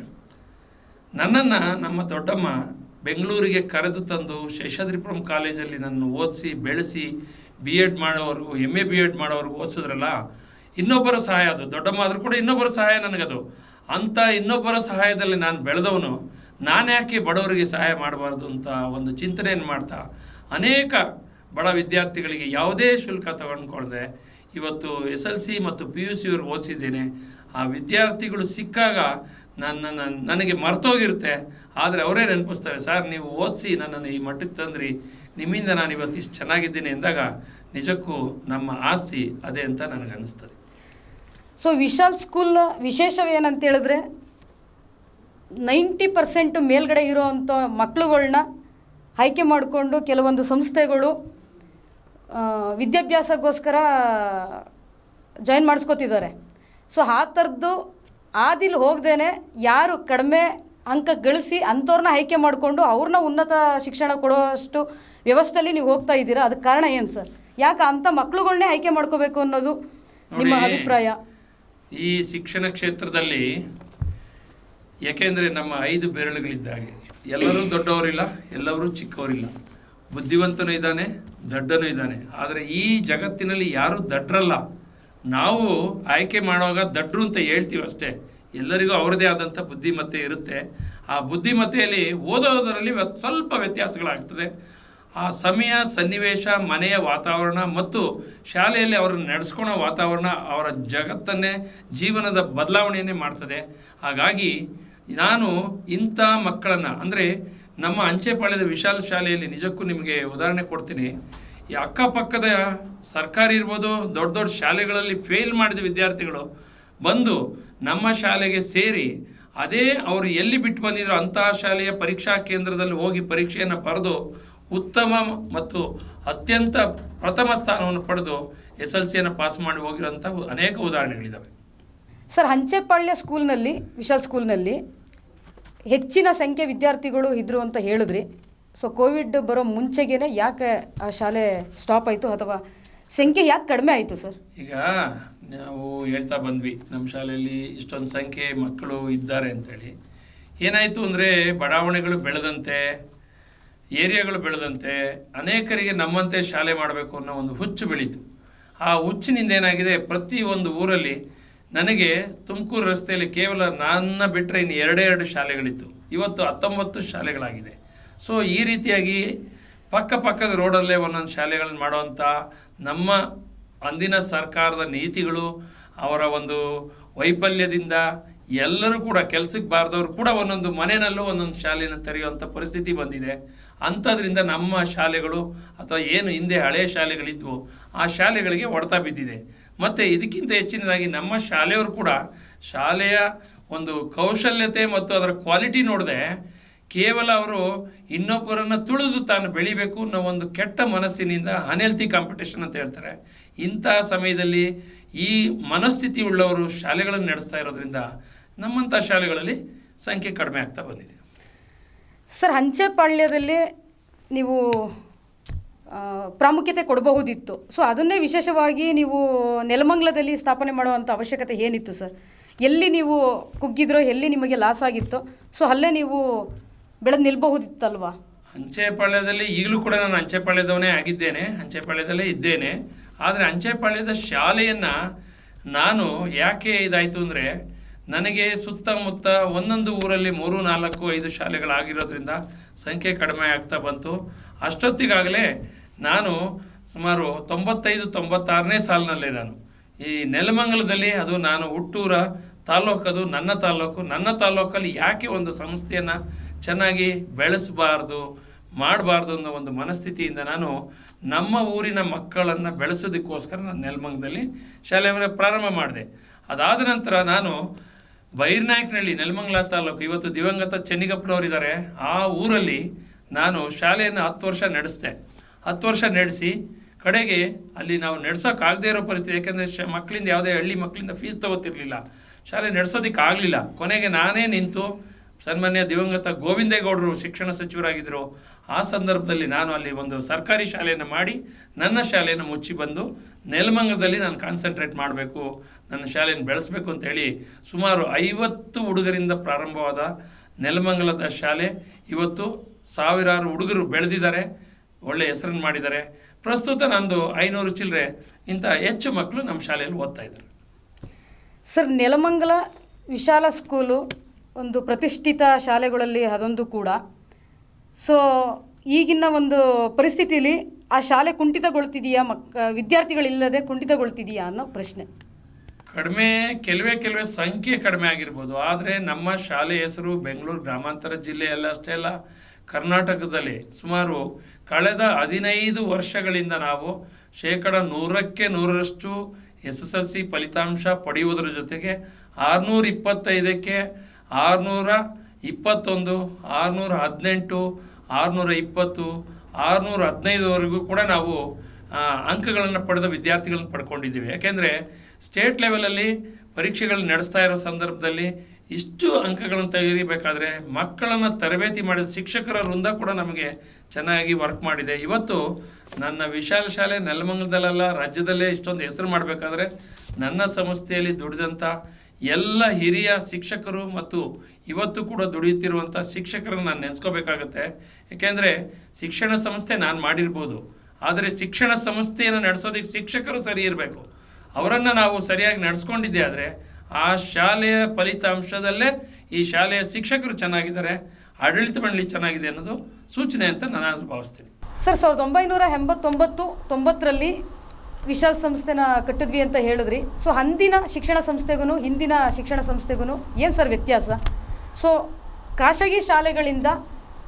C: ನನ್ನನ್ನು ನಮ್ಮ ದೊಡ್ಡಮ್ಮ ಬೆಂಗಳೂರಿಗೆ ಕರೆದು ತಂದು ಶೇಷಾದ್ರಿಪುರಂ ಕಾಲೇಜಲ್ಲಿ ನನ್ನ ಓದಿಸಿ, ಬೆಳೆಸಿ ಬಿ ಎಡ್ ಮಾಡೋವರೆಗೂ ಎಂ ಎ ಬಿ ಎಡ್ ಮಾಡೋವರೆಗೂ ಓದಿಸಿದ್ರಲ್ಲ, ಇನ್ನೊಬ್ಬರ ಸಹಾಯ ಅದು. ದೊಡ್ಡಮ್ಮ ಆದರೂ ಕೂಡ ಇನ್ನೊಬ್ಬರ ಸಹಾಯ ನನಗದು. ಅಂಥ ಇನ್ನೊಬ್ಬರ ಸಹಾಯದಲ್ಲಿ ನಾನು ಬೆಳೆದವನು, ನಾನು ಯಾಕೆ ಬಡವರಿಗೆ ಸಹಾಯ ಮಾಡಬಾರ್ದು ಅಂತ ಒಂದು ಚಿಂತನೆಯನ್ನು ಮಾಡ್ತಾ, ಅನೇಕ ಬಡ ವಿದ್ಯಾರ್ಥಿಗಳಿಗೆ ಯಾವುದೇ ಶುಲ್ಕ ತಗೊಂಡ್ಕೊಳ್ದೆ ಇವತ್ತು ಎಸ್ ಎಲ್ ಸಿ ಮತ್ತು ಪಿ ಯು ಸಿವರೆಗೆ ಓದಿಸಿದ್ದೇನೆ. ಆ ವಿದ್ಯಾರ್ಥಿಗಳು ಸಿಕ್ಕಾಗ ನನ್ನ ನನಗೆ ಮರ್ತೋಗಿರುತ್ತೆ. ಆದರೆ ಅವರೇ ನೆನಪಿಸ್ತಾರೆ, ಸರ್, ನೀವು ಓದಿಸಿ ನನ್ನನ್ನು ಈ ಮಟ್ಟಕ್ಕೆ ತಂದ್ರಿ. ನಿಮ್ಮಿಂದ ನಾನು ಇವತ್ತು ಇಷ್ಟು ಚೆನ್ನಾಗಿದ್ದೀನಿ ಎಂದಾಗ ನಿಜಕ್ಕೂ ನಮ್ಮ ಆಸ್ತಿ ಅದೇ ಅಂತ ನನಗೆ ಅನ್ನಿಸ್ತದೆ
B: ಸೊ ವಿಶಾಲ್ ಸ್ಕೂಲ್ ವಿಶೇಷವೇನಂತ ಹೇಳಿದ್ರೆ, ನೈಂಟಿ ಪರ್ಸೆಂಟ್ ಮೇಲ್ಗಡೆ ಇರೋವಂಥ ಮಕ್ಕಳುಗಳನ್ನ ಆಯ್ಕೆ ಮಾಡಿಕೊಂಡು ಕೆಲವೊಂದು ಸಂಸ್ಥೆಗಳು ವಿದ್ಯಾಭ್ಯಾಸಕ್ಕೋಸ್ಕರ ಜಾಯಿನ್ ಮಾಡಿಸ್ಕೋತಿದ್ದಾರೆ. ಸೊ ಆ ಥರದ್ದು ಆದಿಲ್ ಹೋಗ್ದೇನೆ ಯಾರು ಕಡಿಮೆ ಅಂಕ ಗಳಿಸಿ ಅಂಥವ್ರನ್ನ ಆಯ್ಕೆ ಮಾಡಿಕೊಂಡು ಅವ್ರನ್ನ ಉನ್ನತ ಶಿಕ್ಷಣ ಕೊಡುವಷ್ಟು ವ್ಯವಸ್ಥೆಯಲ್ಲಿ ನೀವು ಹೋಗ್ತಾ ಇದ್ದೀರಾ? ಅದಕ್ಕೆ ಕಾರಣ ಏನು ಸರ್? ಯಾಕೆ ಅಂಥ ಮಕ್ಕಳುಗಳನ್ನೇ ಆಯ್ಕೆ ಮಾಡ್ಕೋಬೇಕು ಅನ್ನೋದು ನಿಮ್ಮ ಅಭಿಪ್ರಾಯ?
C: ಈ ಶಿಕ್ಷಣ ಕ್ಷೇತ್ರದಲ್ಲಿ ಯಾಕೆಂದರೆ ನಮ್ಮ ಐದು ಬೆರಳುಗಳಿದ್ದಾಗೆ. ಎಲ್ಲರೂ ದೊಡ್ಡವರಿಲ್ಲ ಎಲ್ಲರೂ ಚಿಕ್ಕವರಿಲ್ಲ. ಬುದ್ಧಿವಂತನೂ ಇದ್ದಾನೆ ದಡ್ಡನೂ ಇದ್ದಾನೆ. ಆದರೆ ಈ ಜಗತ್ತಿನಲ್ಲಿ ಯಾರೂ ದಡ್ರಲ್ಲ. ನಾವು ಆಯ್ಕೆ ಮಾಡುವಾಗ ದಡ್ರು ಅಂತ ಹೇಳ್ತೀವಿ ಅಷ್ಟೇ. ಎಲ್ಲರಿಗೂ ಅವರದೇ ಆದಂಥ ಬುದ್ಧಿಮತ್ತೆ ಇರುತ್ತೆ. ಆ ಬುದ್ಧಿಮತ್ತೆಯಲ್ಲಿ ಓದೋದರಲ್ಲಿ ಸ್ವಲ್ಪ ವ್ಯತ್ಯಾಸಗಳಾಗ್ತದೆ. ಆ ಸಮಯ, ಸನ್ನಿವೇಶ, ಮನೆಯ ವಾತಾವರಣ ಮತ್ತು ಶಾಲೆಯಲ್ಲಿ ಅವರನ್ನು ನಡೆಸ್ಕೊಳೋ ವಾತಾವರಣ ಅವರ ಜಗತ್ತನ್ನೇ, ಜೀವನದ ಬದಲಾವಣೆಯನ್ನೇ ಮಾಡ್ತದೆ. ಹಾಗಾಗಿ ನಾನು ಇಂಥ ಮಕ್ಕಳನ್ನು, ಅಂದರೆ ನಮ್ಮ ಅಂಚೆಪಾಳ್ಯದ ವಿಶಾಲ ಶಾಲೆಯಲ್ಲಿ ನಿಜಕ್ಕೂ ನಿಮಗೆ ಉದಾಹರಣೆ ಕೊಡ್ತೀನಿ. ಈ ಅಕ್ಕಪಕ್ಕದ ಸರ್ಕಾರಿ ಇರ್ಬೋದು, ದೊಡ್ಡ ದೊಡ್ಡ ಶಾಲೆಗಳಲ್ಲಿ ಫೇಲ್ ಮಾಡಿದ ವಿದ್ಯಾರ್ಥಿಗಳು ಬಂದು ನಮ್ಮ ಶಾಲೆಗೆ ಸೇರಿ ಅದೇ ಅವರು ಎಲ್ಲಿ ಬಿಟ್ಟು ಬಂದಿದ್ರು ಅಂತಹ ಶಾಲೆಯ ಪರೀಕ್ಷಾ ಕೇಂದ್ರದಲ್ಲಿ ಹೋಗಿ ಪರೀಕ್ಷೆಯನ್ನು ಬರೆದು ಉತ್ತಮ ಮತ್ತು ಅತ್ಯಂತ ಪ್ರಥಮ ಸ್ಥಾನವನ್ನು ಪಡೆದು ಎಸ್ ಎಲ್ ಸಿಯನ್ನು ಪಾಸ್ ಮಾಡಿ ಹೋಗಿರೋಂಥ ಅನೇಕ ಉದಾಹರಣೆಗಳಿದ್ದಾವೆ
B: ಸರ್ ಹಂಚೆಪಾಳ್ಯ ಸ್ಕೂಲ್ನಲ್ಲಿ ವಿಶಾಲ್ ಸ್ಕೂಲ್ನಲ್ಲಿ ಹೆಚ್ಚಿನ ಸಂಖ್ಯೆ ವಿದ್ಯಾರ್ಥಿಗಳು ಇದ್ರು ಅಂತ ಹೇಳಿದ್ರಿ. ಸೊ ಕೋವಿಡ್ ಬರೋ ಮುಂಚೆಗೇನೆ ಯಾಕೆ ಆ ಶಾಲೆ ಸ್ಟಾಪ್ ಆಯಿತು ಅಥವಾ ಸಂಖ್ಯೆ ಯಾಕೆ ಕಡಿಮೆ ಆಯಿತು ಸರ್?
C: ಈಗ ನಾವು ಹೇಳ್ತಾ ಬಂದ್ವಿ ನಮ್ಮ ಶಾಲೆಯಲ್ಲಿ ಇಷ್ಟೊಂದು ಸಂಖ್ಯೆ ಮಕ್ಕಳು ಇದ್ದಾರೆ ಅಂತೇಳಿ. ಏನಾಯಿತು ಅಂದರೆ ಬಡಾವಣೆಗಳು ಬೆಳೆದಂತೆ, ಏರಿಯಾಗಳು ಬೆಳೆದಂತೆ ಅನೇಕರಿಗೆ ನಮ್ಮಂತೆ ಶಾಲೆ ಮಾಡಬೇಕು ಅನ್ನೋ ಒಂದು ಹುಚ್ಚು ಬೆಳೀತು. ಆ ಹುಚ್ಚಿನಿಂದ ಏನಾಗಿದೆ, ಪ್ರತಿ ಒಂದು ಊರಲ್ಲಿ ನನಗೆ ತುಮಕೂರು ರಸ್ತೆಯಲ್ಲಿ ಕೇವಲ ನನ್ನ ಬಿಟ್ಟರೆ ಇನ್ನು ಎರಡೇ ಎರಡು ಶಾಲೆಗಳಿತ್ತು. ಇವತ್ತು ಹತ್ತೊಂಬತ್ತು ಶಾಲೆಗಳಾಗಿದೆ. ಸೊ ಈ ರೀತಿಯಾಗಿ ಪಕ್ಕ ಪಕ್ಕದ ರೋಡಲ್ಲೇ ಒಂದೊಂದು ಶಾಲೆಗಳನ್ನು ಮಾಡುವಂಥ ನಮ್ಮ ಅಂದಿನ ಸರ್ಕಾರದ ನೀತಿಗಳು, ಅವರ ಒಂದು ವೈಫಲ್ಯದಿಂದ ಎಲ್ಲರೂ ಕೂಡ ಕೆಲಸಕ್ಕೆ ಬಾರದವರು ಕೂಡ ಒಂದೊಂದು ಮನೆಯಲ್ಲೂ ಒಂದೊಂದು ಶಾಲೆಯನ್ನು ತೆರೆಯುವಂಥ ಪರಿಸ್ಥಿತಿ ಬಂದಿದೆ. ಅಂಥದ್ರಿಂದ ನಮ್ಮ ಶಾಲೆಗಳು ಅಥವಾ ಏನು ಹಿಂದೆ ಹಳೆಯ ಶಾಲೆಗಳಿದ್ವು ಆ ಶಾಲೆಗಳಿಗೆ ಹೊಡೆತ ಬಿದ್ದಿದೆ. ಮತ್ತು ಇದಕ್ಕಿಂತ ಹೆಚ್ಚಿನದಾಗಿ ನಮ್ಮ ಶಾಲೆಯವರು ಕೂಡ ಶಾಲೆಯ ಒಂದು ಕೌಶಲ್ಯತೆ ಮತ್ತು ಅದರ ಕ್ವಾಲಿಟಿ ನೋಡದೆ ಕೇವಲ ಅವರು ಇನ್ನೊಬ್ಬರನ್ನು ತುಳಿದು ತಾನು ಬೆಳಿಬೇಕು ಅನ್ನೋ ಒಂದು ಕೆಟ್ಟ ಮನಸ್ಸಿನಿಂದ ಅನ್ಹೆಲ್ತಿ ಕಾಂಪಿಟೇಷನ್ ಅಂತ ಹೇಳ್ತಾರೆ. ಇಂತಹ ಸಮಯದಲ್ಲಿ ಈ ಮನಸ್ಥಿತಿ ಉಳ್ಳವರು ಶಾಲೆಗಳನ್ನು ನಡೆಸ್ತಾ ಇರೋದ್ರಿಂದ ನಮ್ಮಂಥ ಶಾಲೆಗಳಲ್ಲಿ ಸಂಖ್ಯೆ ಕಡಿಮೆ ಆಗ್ತಾ ಬಂದಿದೆ.
B: ಸರ್ ಹಂಚೆಪಾಳ್ಯದಲ್ಲಿ ನೀವು ಪ್ರಾಮುಖ್ಯತೆ ಕೊಡಬಹುದಿತ್ತು. ಸೊ ಅದನ್ನೇ ವಿಶೇಷವಾಗಿ ನೀವು ನೆಲಮಂಗ್ಲದಲ್ಲಿ ಸ್ಥಾಪನೆ ಮಾಡುವಂಥ ಅವಶ್ಯಕತೆ ಏನಿತ್ತು ಸರ್? ಎಲ್ಲಿ ನೀವು ಕುಗ್ಗಿದ್ರೋ, ಎಲ್ಲಿ ನಿಮಗೆ ಲಾಸ್ ಆಗಿತ್ತು ಸೊ ಅಲ್ಲೇ ನೀವು ಬೆಳೆದು ನಿಲ್ಬಹುದಿತ್ತಲ್ವಾ?
C: ಅಂಚೆಪಾಳ್ಯದಲ್ಲಿ ಈಗಲೂ ಕೂಡ ನಾನು ಅಂಚೆಪಾಳ್ಯದವನೇ ಆಗಿದ್ದೇನೆ, ಅಂಚೆಪಾಳ್ಯದಲ್ಲೇ ಇದ್ದೇನೆ. ಆದರೆ ಅಂಚೆಪಾಳ್ಯದ ಶಾಲೆಯನ್ನು ನಾನು ಯಾಕೆ ಇದಾಯಿತು ಅಂದರೆ, ನನಗೆ ಸುತ್ತಮುತ್ತ ಒಂದೊಂದು ಊರಲ್ಲಿ ಮೂರು, ನಾಲ್ಕು, ಐದು ಶಾಲೆಗಳಾಗಿರೋದ್ರಿಂದ ಸಂಖ್ಯೆ ಕಡಿಮೆ ಆಗ್ತಾ ಬಂತು. ಅಷ್ಟೊತ್ತಿಗಾಗಲೇ ನಾನು ಸುಮಾರು ತೊಂಬತ್ತೈದು, ತೊಂಬತ್ತಾರನೇ ಸಾಲಿನಲ್ಲೇ ನಾನು. ಈ ನೆಲಮಂಗಲದಲ್ಲಿ ಅದು ನಾನು ಹುಟ್ಟೂರ ತಾಲ್ಲೂಕದು, ನನ್ನ ತಾಲ್ಲೂಕು. ನನ್ನ ತಾಲ್ಲೂಕಲ್ಲಿ ಯಾಕೆ ಒಂದು ಸಂಸ್ಥೆಯನ್ನು ಚೆನ್ನಾಗಿ ಬೆಳೆಸಬಾರ್ದು, ಮಾಡಬಾರ್ದು ಅನ್ನೋ ಒಂದು ಮನಸ್ಥಿತಿಯಿಂದ ನಾನು ನಮ್ಮ ಊರಿನ ಮಕ್ಕಳನ್ನು ಬೆಳೆಸೋದಕ್ಕೋಸ್ಕರ ನಾನು ನೆಲಮಂಗದಲ್ಲಿ ಶಾಲೆ ಪ್ರಾರಂಭ ಮಾಡಿದೆ. ಅದಾದ ನಂತರ ನಾನು ಬೈರ್ನಾಯಕನಹಳ್ಳಿ ನೆಲಮಂಗಲ ತಾಲೂಕು ಇವತ್ತು ದಿವಂಗತ ಚೆನ್ನಿಗಪ್ಪನವರಿದ್ದಾರೆ. ಆ ಊರಲ್ಲಿ ನಾನು ಶಾಲೆಯನ್ನು ಹತ್ತು ವರ್ಷ ನಡೆಸಿದೆ. ಹತ್ತು ವರ್ಷ ನಡೆಸಿ ಕಡೆಗೆ ಅಲ್ಲಿ ನಾವು ನಡೆಸೋಕ್ಕಾಗದೇ ಇರೋ ಪರಿಸ್ಥಿತಿ. ಯಾಕೆಂದರೆ ಶ ಮಕ್ಕಳಿಂದ ಯಾವುದೇ ಹಳ್ಳಿ ಮಕ್ಕಳಿಂದ ಫೀಸ್ ತಗೋತಿರಲಿಲ್ಲ. ಶಾಲೆ ನಡೆಸೋದಕ್ಕೆ ಆಗಲಿಲ್ಲ ಕೊನೆಗೆ ನಾನೇ ನಿಂತು ಸನ್ಮಾನ್ಯ ದಿವಂಗತ ಗೋವಿಂದೇಗೌಡರು ಶಿಕ್ಷಣ ಸಚಿವರಾಗಿದ್ದರು ಆ ಸಂದರ್ಭದಲ್ಲಿ ನಾನು ಅಲ್ಲಿ ಒಂದು ಸರ್ಕಾರಿ ಶಾಲೆಯನ್ನು ಮಾಡಿ ನನ್ನ ಶಾಲೆಯನ್ನು ಮುಚ್ಚಿ ಬಂದು ನೆಲಮಂಗಲದಲ್ಲಿ ನಾನು ಕಾನ್ಸಂಟ್ರೇಟ್ ಮಾಡಬೇಕು, ನನ್ನ ಶಾಲೆಯನ್ನು ಬೆಳೆಸಬೇಕು ಅಂತೇಳಿ ಸುಮಾರು ಐವತ್ತು ಹುಡುಗರಿಂದ ಪ್ರಾರಂಭವಾದ ನೆಲಮಂಗಲದ ಶಾಲೆ. ಇವತ್ತು ಸಾವಿರಾರು ಹುಡುಗರು ಬೆಳೆದಿದ್ದಾರೆ. ಒಳ್ಳೆ ಹೆಸರನ್ನು ಮಾಡಿದ್ದಾರೆ. ಪ್ರಸ್ತುತ ನಂದು ಐನೂರು ಚಿಲ್ಲರೆ ಇಂಥ ಹೆಚ್ಚು ಮಕ್ಕಳು ನಮ್ಮ ಶಾಲೆಯಲ್ಲಿ ಓದ್ತಾ ಇದ್ದಾರೆ.
B: ಸರ್ ನೆಲಮಂಗಲ ವಿಶಾಲ ಸ್ಕೂಲು ಒಂದು ಪ್ರತಿಷ್ಠಿತ ಶಾಲೆಗಳಲ್ಲಿ ಅದೊಂದು ಕೂಡ. ಸೊ ಈಗಿನ ಒಂದು ಪರಿಸ್ಥಿತಿಯಲ್ಲಿ ಆ ಶಾಲೆ ಕುಂಠಿತಗೊಳ್ತಿದೆಯಾ? ಮಕ್ ವಿದ್ಯಾರ್ಥಿಗಳಿಲ್ಲದೆ ಕುಂಠಿತಗೊಳ್ತಿದೆಯಾ ಅನ್ನೋ ಪ್ರಶ್ನೆ.
C: ಕಡಿಮೆ ಕೆಲವೇ ಕೆಲವೇ ಸಂಖ್ಯೆ ಕಡಿಮೆ ಆಗಿರ್ಬೋದು. ಆದರೆ ನಮ್ಮ ಶಾಲೆ ಹೆಸರು ಬೆಂಗಳೂರು ಗ್ರಾಮಾಂತರ ಜಿಲ್ಲೆಯಲ್ಲ ಅಷ್ಟೇ ಅಲ್ಲ ಕರ್ನಾಟಕದಲ್ಲಿ ಸುಮಾರು ಕಳೆದ ಹದಿನೈದು ವರ್ಷಗಳಿಂದ ನಾವು ಶೇಕಡ ನೂರಕ್ಕೆ ನೂರರಷ್ಟು ಎಸ್ ಎಸ್ ಎಲ್ ಸಿ ಫಲಿತಾಂಶ ಪಡೆಯುವುದರ ಜೊತೆಗೆ ಆರುನೂರ ಇಪ್ಪತ್ತೈದಕ್ಕೆ ಆರುನೂರ ಇಪ್ಪತ್ತೊಂದು ಆರುನೂರ ಹದಿನೆಂಟು ಆರುನೂರ ಇಪ್ಪತ್ತು ಆರುನೂರ ಹದಿನೈದುವರೆಗೂ ಕೂಡ ನಾವು ಅಂಕಗಳನ್ನು ಪಡೆದ ವಿದ್ಯಾರ್ಥಿಗಳನ್ನು ಪಡ್ಕೊಂಡಿದ್ದೀವಿ. ಯಾಕೆಂದರೆ ಸ್ಟೇಟ್ ಲೆವೆಲಲ್ಲಿ ಪರೀಕ್ಷೆಗಳು ನಡೆಸ್ತಾ ಇರೋ ಸಂದರ್ಭದಲ್ಲಿ ಇಷ್ಟು ಅಂಕಗಳನ್ನು ತೆಗಿಬೇಕಾದ್ರೆ ಮಕ್ಕಳನ್ನು ತರಬೇತಿ ಮಾಡಿದ ಶಿಕ್ಷಕರ ವೃಂದ ಕೂಡ ನಮಗೆ ಚೆನ್ನಾಗಿ ವರ್ಕ್ ಮಾಡಿದೆ. ಇವತ್ತು ನನ್ನ ವಿಶಾಲ ಶಾಲೆ ನೆಲಮಂಗಲದಲ್ಲೆಲ್ಲ ರಾಜ್ಯದಲ್ಲೇ ಇಷ್ಟೊಂದು ಹೆಸರು ಮಾಡಬೇಕಾದ್ರೆ ನನ್ನ ಸಂಸ್ಥೆಯಲ್ಲಿ ದುಡಿದಂಥ ಎಲ್ಲ ಹಿರಿಯ ಶಿಕ್ಷಕರು ಮತ್ತು ಇವತ್ತು ಕೂಡ ದುಡಿಯುತ್ತಿರುವಂಥ ಶಿಕ್ಷಕರನ್ನು ನಾನು ನೆನೆಸ್ಕೋಬೇಕಾಗತ್ತೆ. ಏಕೆಂದರೆ ಶಿಕ್ಷಣ ಸಂಸ್ಥೆ ನಾನು ಮಾಡಿರ್ಬೋದು. ಆದರೆ ಶಿಕ್ಷಣ ಸಂಸ್ಥೆಯನ್ನು ನಡೆಸೋದಕ್ಕೆ ಶಿಕ್ಷಕರು ಸರಿ ಇರಬೇಕು. ಅವರನ್ನು ನಾವು ಸರಿಯಾಗಿ ನಡೆಸ್ಕೊಂಡಿದ್ದೆ ಆದರೆ ಆ ಶಾಲೆಯ ಫಲಿತಾಂಶದಲ್ಲೇ ಈ ಶಾಲೆಯ ಶಿಕ್ಷಕರು ಚೆನ್ನಾಗಿದ್ದಾರೆ, ಆಡಳಿತ ಮಂಡಳಿ ಚೆನ್ನಾಗಿದೆ ಅನ್ನೋದು ಸೂಚನೆ ಅಂತ ನಾನು ಭಾವಿಸ್ತೀನಿ.
B: ಸರ್, ಸಾವಿರದ ಒಂಬೈನೂರ ಎಂಬತ್ತೊಂಬತ್ತು, ತೊಂಬತ್ತರಲ್ಲಿ ವಿಶಾಲ್ ಸಂಸ್ಥೆನ ಕಟ್ಟಿದ್ವಿ ಅಂತ ಹೇಳಿದ್ರಿ. ಸೊ, ಅಂದಿನ ಶಿಕ್ಷಣ ಸಂಸ್ಥೆಗೂ ಹಿಂದಿನ ಶಿಕ್ಷಣ ಸಂಸ್ಥೆಗೂ ಏನು ಸರ್ ವ್ಯತ್ಯಾಸ? ಸೊ, ಖಾಸಗಿ ಶಾಲೆಗಳಿಂದ